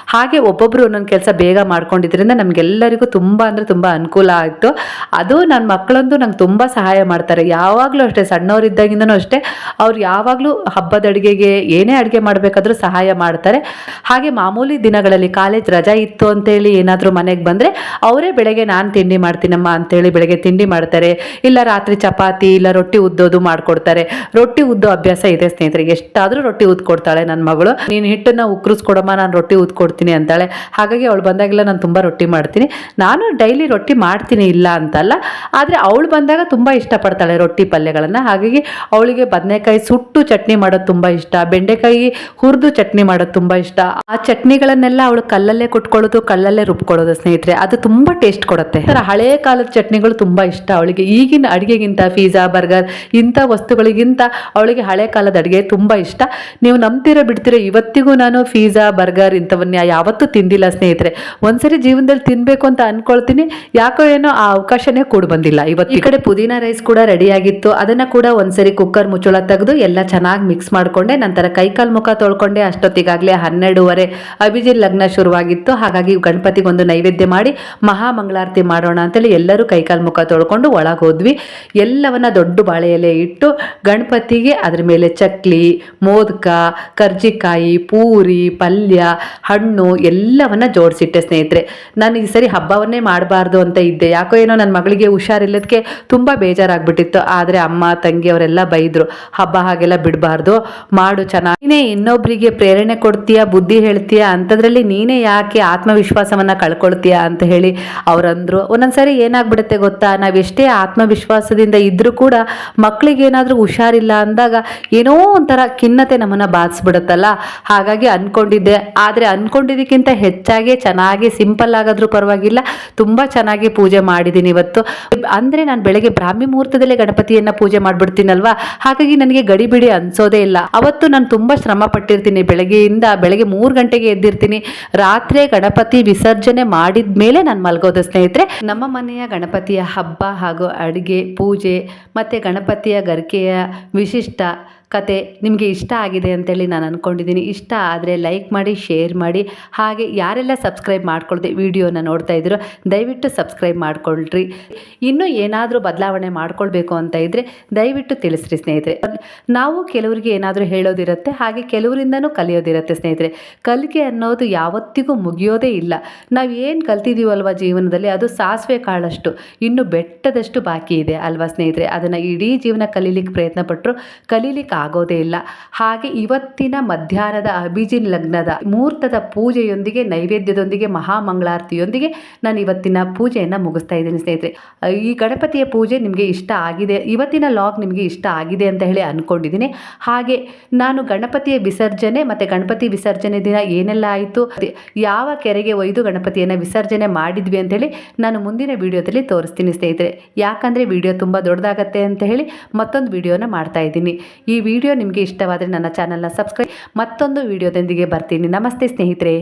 S1: ಹಾಗೆ ಒಬ್ಬೊಬ್ರು ಒಂದೊಂದು ಕೆಲಸ ಬೇಗ ಮಾಡ್ಕೊಂಡಿದ್ರಿಂದ ನಮ್ಗೆಲ್ಲರಿಗೂ ತುಂಬಾ ಅಂದ್ರೆ ತುಂಬಾ ಅನುಕೂಲ ಆಯ್ತು. ಅದು ನನ್ನ ಮಕ್ಕಳಂತೂ ನಂಗೆ ತುಂಬಾ ಸಹಾಯ ಮಾಡ್ತಾರೆ. ಯಾವಾಗಲೂ ಅಷ್ಟೇ, ಸಣ್ಣವರಿದ್ದಾಗಿಂದನೂ ಅಷ್ಟೇ, ಅವ್ರು ಯಾವಾಗಲೂ ಹಬ್ಬದ ಅಡುಗೆಗೆ ಏನೇ ಅಡುಗೆ ಮಾಡಬೇಕಾದ್ರೂ ಸಹಾಯ ಮಾಡ್ತಾರೆ. ಹಾಗೆ ಮಾಮೂಲಿ ದಿನಗಳಲ್ಲಿ ಕಾಲೇಜ್ ರಜಾ ಇತ್ತು ಅಂತೇಳಿ ಏನಾದರೂ ಮನೆಗೆ ಬಂದರೆ ಅವರೇ ಬೆಳಗ್ಗೆ ನಾನು ತಿಂಡಿ ಮಾಡ್ತೀನಮ್ಮ ಅಂತೇಳಿ ಬೆಳಗ್ಗೆ ತಿಂಡಿ ಮಾಡ್ತಾರೆ. ಇಲ್ಲ ರಾತ್ರಿ ಚಪಾತಿ, ಇಲ್ಲ ರೊಟ್ಟಿ ಉದ್ದೋದು ಮಾಡ್ಕೊಡ್ತಾರೆ. ರೊಟ್ಟಿ ಉದ್ದೋ ಅಭ್ಯಾಸ ಇದೆ ಸ್ನೇಹಿತರೆ. ಎಷ್ಟಾದರೂ ರೊಟ್ಟಿ ಉದ್ಕೊಡ್ತಾಳೆ ನನ್ನ ಮಗಳು. ನೀನು ಹಿಟ್ಟನ್ನ ಉಕ್ಕರಿಸ್ಕೊಡಮ್ಮ ನಾನು ರೊಟ್ಟಿ ಉದ್ಕೊಡ್ತೀನಿ ಅಂತಾಳೆ. ಹಾಗಾಗಿ ಅವಳು ಬಂದಾಗೆಲ್ಲ ನಾನು ತುಂಬ ರೊಟ್ಟಿ ಮಾಡ್ತೀನಿ. ನಾನು ಡೈಲಿ ರೊಟ್ಟಿ ಮಾಡ್ತೀನಿ ಇಲ್ಲ ಅಂತಲ್ಲ, ಆದರೆ ಅವಳು ಬಂದಾಗ ತುಂಬ ಇಷ್ಟಪಡ್ತಾಳೆ ರೊಟ್ಟಿ ಪಲ್ಯಗಳನ್ನು. ಹಾಗಾಗಿ ಅವಳಿಗೆ ಬದನೆಕಾಯಿ ಸುಟ್ಟು ಚಟ್ನಿ ಮಾಡೋದು ತುಂಬ ಇಷ್ಟ, ಬೆಂಡೆಕಾಯಿ ಹುರಿದು ಚಟ್ನಿ ಮಾಡೋದು ತುಂಬ ಇಷ್ಟ. ಆ ಚಟ್ನಿಗಳನ್ನೆಲ್ಲ ಅವಳು ಕಲ್ಲಲ್ಲೇ ಕುಟ್ಕೊಳ್ಳೋದು, ಕಲ್ಲಲ್ಲೇ ರುಬ್ಕೊಳ್ಳೋದು ಸ್ನೇಹಿತರೆ. ಅದು ತುಂಬ ಟೇಸ್ಟ್ ಕೊಡುತ್ತೆ. ಥರ ಹಳೇ ಕಾಲದ ಚಟ್ನಿಗಳು ತುಂಬ ಇಷ್ಟ ಅವಳಿಗೆ. ಈಗಿನ ಅಡುಗೆಗಿಂತ ಪಿಜ್ಜಾ ಬರ್ಗರ್ ಇಂಥ ವಸ್ತುಗಳಿಗಿಂತ ಅವಳಿಗೆ ಹಳೆ ಕಾಲದ ಅಡುಗೆ ತುಂಬ ಇಷ್ಟ. ನೀವು ನಂಬ್ತೀರ ಬಿಡ್ತೀರ, ಇವತ್ತಿಗೂ ನಾನು ಫೀಝಾ ಬರ್ಗರ್ ಇಂಥವನ್ನ ಯಾವತ್ತೂ ತಿಂದಿಲ್ಲ ಸ್ನೇಹಿತರೆ. ಒಂದ್ಸರಿ ಜೀವನದಲ್ಲಿ ತಿನ್ಬೇಕು ಅಂತ ಅನ್ಕೊಳ್ತೀನಿ. ಯಾಕೋ ಏನೋ ಆ ಅವಕಾಶನೇ ಕೂಡ ಬಂದಿಲ್ಲ ಇವತ್ತು ಈ ಕಡೆ ಪುದೀನ ರೈಸ್ ಕೂಡ ರೆಡಿ ಆಗಿತ್ತು. ಅದನ್ನ ಕೂಡ ಒಂದ್ಸರಿ ಕುಕ್ಕರ್ ಮುಚ್ಚಳ ತೆಗೆದು ಎಲ್ಲ ಚೆನ್ನಾಗಿ ಮಿಕ್ಸ್ ಮಾಡ್ಕೊಂಡೆ. ನಂತರ ಕೈಕಾಲು ಮುಖ ತೊಳ್ಕೊಂಡೆ. ಅಷ್ಟೊತ್ತಿಗಾಗಲೇ ಹನ್ನೆರಡೂವರೆ. ಅಭಿಜಿತ್ ಲಗ್ನ ಶುರುವಾಗಿತ್ತು. ಹಾಗಾಗಿ ಗಣಪತಿಗೊಂದು ನೈವೇದ್ಯ ಮಾಡಿ ಮಹಾಮಂಗಳಾರತಿ ಮಾಡೋಣ ಅಂತೇಳಿ ಎಲ್ಲರೂ ಕೈಕಾಲು ಮುಖ ತೊಳ್ಕೊಂಡು ಒಳಗೆ ಹೋದ್ವಿ ಎಲ್ಲವನ್ನ ದೊಡ್ಡ ಬಾಳೆಯಲ್ಲೇ ಇಟ್ಟು ಗಣಪತಿಗೆ ಅದ್ರ ಮೇಲೆ ಚಕ್ಲಿ ಮೋದಕ ಕರ್ಜಿಕಾಯಿ ಪೂರಿ, ಪಲ್ಯ, ಹಣ್ಣು ಎಲ್ಲವನ್ನ ಜೋಡಿಸಿಟ್ಟೆ ಸ್ನೇಹಿತರೆ. ನಾನು ಈ ಸರಿ ಹಬ್ಬವನ್ನೇ ಮಾಡಬಾರ್ದು ಅಂತ ಇದ್ದೆ. ಯಾಕೋ ಏನೋ ನನ್ನ ಮಗಳಿಗೆ ಹುಷಾರಿಲ್ಲದಕ್ಕೆ ತುಂಬ ಬೇಜಾರಾಗ್ಬಿಟ್ಟಿತ್ತು. ಆದರೆ ಅಮ್ಮ, ತಂಗಿ ಅವರೆಲ್ಲ ಬೈದ್ರು. ಹಬ್ಬ ಹಾಗೆಲ್ಲ ಬಿಡಬಾರ್ದು. ಮಾಡು ಚೆನ್ನಾಗಿ ನೀನೇ ಇನ್ನೊಬ್ಬರಿಗೆ ಪ್ರೇರಣೆ ಕೊಡ್ತೀಯಾ, ಬುದ್ಧಿ ಹೇಳ್ತೀಯಾ? ಅಂಥದ್ರಲ್ಲಿ ನೀನೇ ಯಾಕೆ ಆತ್ಮವಿಶ್ವಾಸವನ್ನು ಕಳ್ಕೊಳ್ತೀಯಾ ಅಂತ ಹೇಳಿ ಅವರಂದರು. ಒಂದೊಂದ್ಸರಿ ಏನಾಗ್ಬಿಡುತ್ತೆ ಗೊತ್ತಾ? ನಾವೆಷ್ಟೇ ಆತ್ಮವಿಶ್ವಾಸದಿಂದ ಇದ್ದರೂ ಕೂಡ ಮಕ್ಕಳಿಗೆ ಏನಾದರೂ ಹುಷಾರಿಲ್ಲ ಅಂದಾಗ ಏನೋ ಒಂಥರ ಖಿನ್ನತೆ ನಮ್ಮನ್ನು ಬಾಧಿಸ್ಬಿಡುತ್ತಲ್ಲ ಹಾಗಾಗಿ ಅನ್ಕೊಂಡಿದ್ದೆ. ಆದರೆ ಅಂದ್ಕೊಂಡಿದ್ದಕ್ಕಿಂತ ಹೆಚ್ಚಾಗಿ ಚೆನ್ನಾಗಿ ಸಿಂಪಲ್ ಆಗಾದರೂ ಪರವಾಗಿಲ್ಲ. ತುಂಬ ಚೆನ್ನಾಗಿ ಪೂಜೆ ಮಾಡಿದ್ದೀನಿ ಇವತ್ತು. ಅಂದರೆ ನಾನು ಬೆಳಗ್ಗೆ ಬ್ರಾಹ್ಮಿ ಮುಹೂರ್ತದಲ್ಲೇ ಗಣಪತಿಯನ್ನು ಪೂಜೆ ಮಾಡಿಬಿಡ್ತೀನಲ್ವಾ? ಹಾಗಾಗಿ ನನಗೆ ಗಡಿಬಿಡಿ ಅನ್ಸೋದೇ ಇಲ್ಲ. ಅವತ್ತು ನಾನು ತುಂಬ ಶ್ರಮ ಪಟ್ಟಿರ್ತೀನಿ. ಬೆಳಗ್ಗೆಯಿಂದ ಬೆಳಗ್ಗೆ ಮೂರು ಗಂಟೆಗೆ ಎದ್ದಿರ್ತೀನಿ. ರಾತ್ರಿ ಗಣಪತಿ ವಿಸರ್ಜನೆ ಮಾಡಿದ ಮೇಲೆ ನಾನು ಮಲಗೋದು ಸ್ನೇಹಿತರೆ. ನಮ್ಮ ಮನೆಯ ಗಣಪತಿಯ ಹಬ್ಬ ಹಾಗೂ ಅಡುಗೆ, ಪೂಜೆ, ಮತ್ತು ಗಣಪತಿಯ ಗರಿಕೆಯ ವಿಶಿಷ್ಟ ಕತೆ ನಿಮಗೆ ಇಷ್ಟ ಆಗಿದೆ ಅಂತೇಳಿ ನಾನು ಅಂದ್ಕೊಂಡಿದ್ದೀನಿ ಇಷ್ಟ ಆದರೆ ಲೈಕ್ ಮಾಡಿ ಶೇರ್ ಮಾಡಿ. ಹಾಗೆ ಯಾರೆಲ್ಲ ಸಬ್ಸ್ಕ್ರೈಬ್ ಮಾಡ್ಕೊಳ್ದೆ ವಿಡಿಯೋನ ನೋಡ್ತಾ ಇದ್ದೀರೋ ದಯವಿಟ್ಟು ಸಬ್ಸ್ಕ್ರೈಬ್ ಮಾಡ್ಕೊಳ್ರಿ. ಇನ್ನೂ ಏನಾದರೂ ಬದಲಾವಣೆ ಮಾಡ್ಕೊಳ್ಬೇಕು ಅಂತ ಇದ್ದರೆ ದಯವಿಟ್ಟು ತಿಳಿಸ್ರಿ ಸ್ನೇಹಿತರೆ. ನಾವು ಕೆಲವರಿಗೆ ಏನಾದರೂ ಹೇಳೋದಿರುತ್ತೆ, ಹಾಗೆ ಕೆಲವರಿಂದನೂ ಕಲಿಯೋದಿರುತ್ತೆ ಸ್ನೇಹಿತರೆ. ಕಲಿಕೆ ಅನ್ನೋದು ಯಾವತ್ತಿಗೂ ಮುಗಿಯೋದೇ ಇಲ್ಲ. ನಾವು ಏನು ಕಲ್ತಿದ್ದೀವಲ್ವ ಜೀವನದಲ್ಲಿ, ಅದು ಸಾಸಿವೆ ಕಾಳಷ್ಟು. ಇನ್ನು ಬೆಟ್ಟದಷ್ಟು ಬಾಕಿ ಇದೆ ಅಲ್ವಾ ಸ್ನೇಹಿತರೆ. ಅದನ್ನು ಇಡೀ ಜೀವನ ಕಲೀಲಿಕ್ಕೆ ಪ್ರಯತ್ನ ಪಟ್ಟರು ಕಲೀಲಿಕ್ಕೆ ಆಗೋದೇ ಇಲ್ಲ. ಹಾಗೆ ಇವತ್ತಿನ ಮಧ್ಯಾಹ್ನದ ಅಭಿಜಿನ್ ಲಗ್ನದ ಮುಹೂರ್ತದ ಪೂಜೆಯೊಂದಿಗೆ, ನೈವೇದ್ಯದೊಂದಿಗೆ, ಮಹಾಮಂಗಳಾರತಿಯೊಂದಿಗೆ ನಾನು ಇವತ್ತಿನ ಪೂಜೆಯನ್ನು ಮುಗಿಸ್ತಾ ಇದ್ದೀನಿ ಸ್ನೇಹಿತರೆ. ಈ ಗಣಪತಿಯ ಪೂಜೆ ನಿಮಗೆ ಇಷ್ಟ ಆಗಿದೆ, ಇವತ್ತಿನ ಲಾಗ್ ನಿಮಗೆ ಇಷ್ಟ ಆಗಿದೆ ಅಂತ ಹೇಳಿ ಅಂದ್ಕೊಂಡಿದ್ದೀನಿ ಹಾಗೆ ನಾನು ಗಣಪತಿಯ ವಿಸರ್ಜನೆ ಮತ್ತು ಗಣಪತಿ ವಿಸರ್ಜನೆ ದಿನ ಏನೆಲ್ಲ ಆಯಿತು, ಯಾವ ಕೆರೆಗೆ ಒಯ್ದು ಗಣಪತಿಯನ್ನು ವಿಸರ್ಜನೆ ಮಾಡಿದ್ವಿ ಅಂತೇಳಿ ನಾನು ಮುಂದಿನ ವಿಡಿಯೋದಲ್ಲಿ ತೋರಿಸ್ತೀನಿ ಸ್ನೇಹಿತರೆ. ಯಾಕಂದರೆ ವಿಡಿಯೋ ತುಂಬ ದೊಡ್ಡದಾಗತ್ತೆ ಅಂತ ಹೇಳಿ ಮತ್ತೊಂದು ವಿಡಿಯೋನ ಮಾಡ್ತಾ ಇದ್ದೀನಿ. ಈ ವಿಡಿಯೋ ನಿಮಗೆ ಇಷ್ಟವಾದರೆ ನನ್ನ ಚಾನಲ್ನ ಸಬ್ಸ್ಕ್ರೈಬ್ ಮತ್ತೊಂದು ವಿಡಿಯೋದೊಂದಿಗೆ ಬರ್ತೀನಿ. ನಮಸ್ತೆ ಸ್ನೇಹಿತರೆ.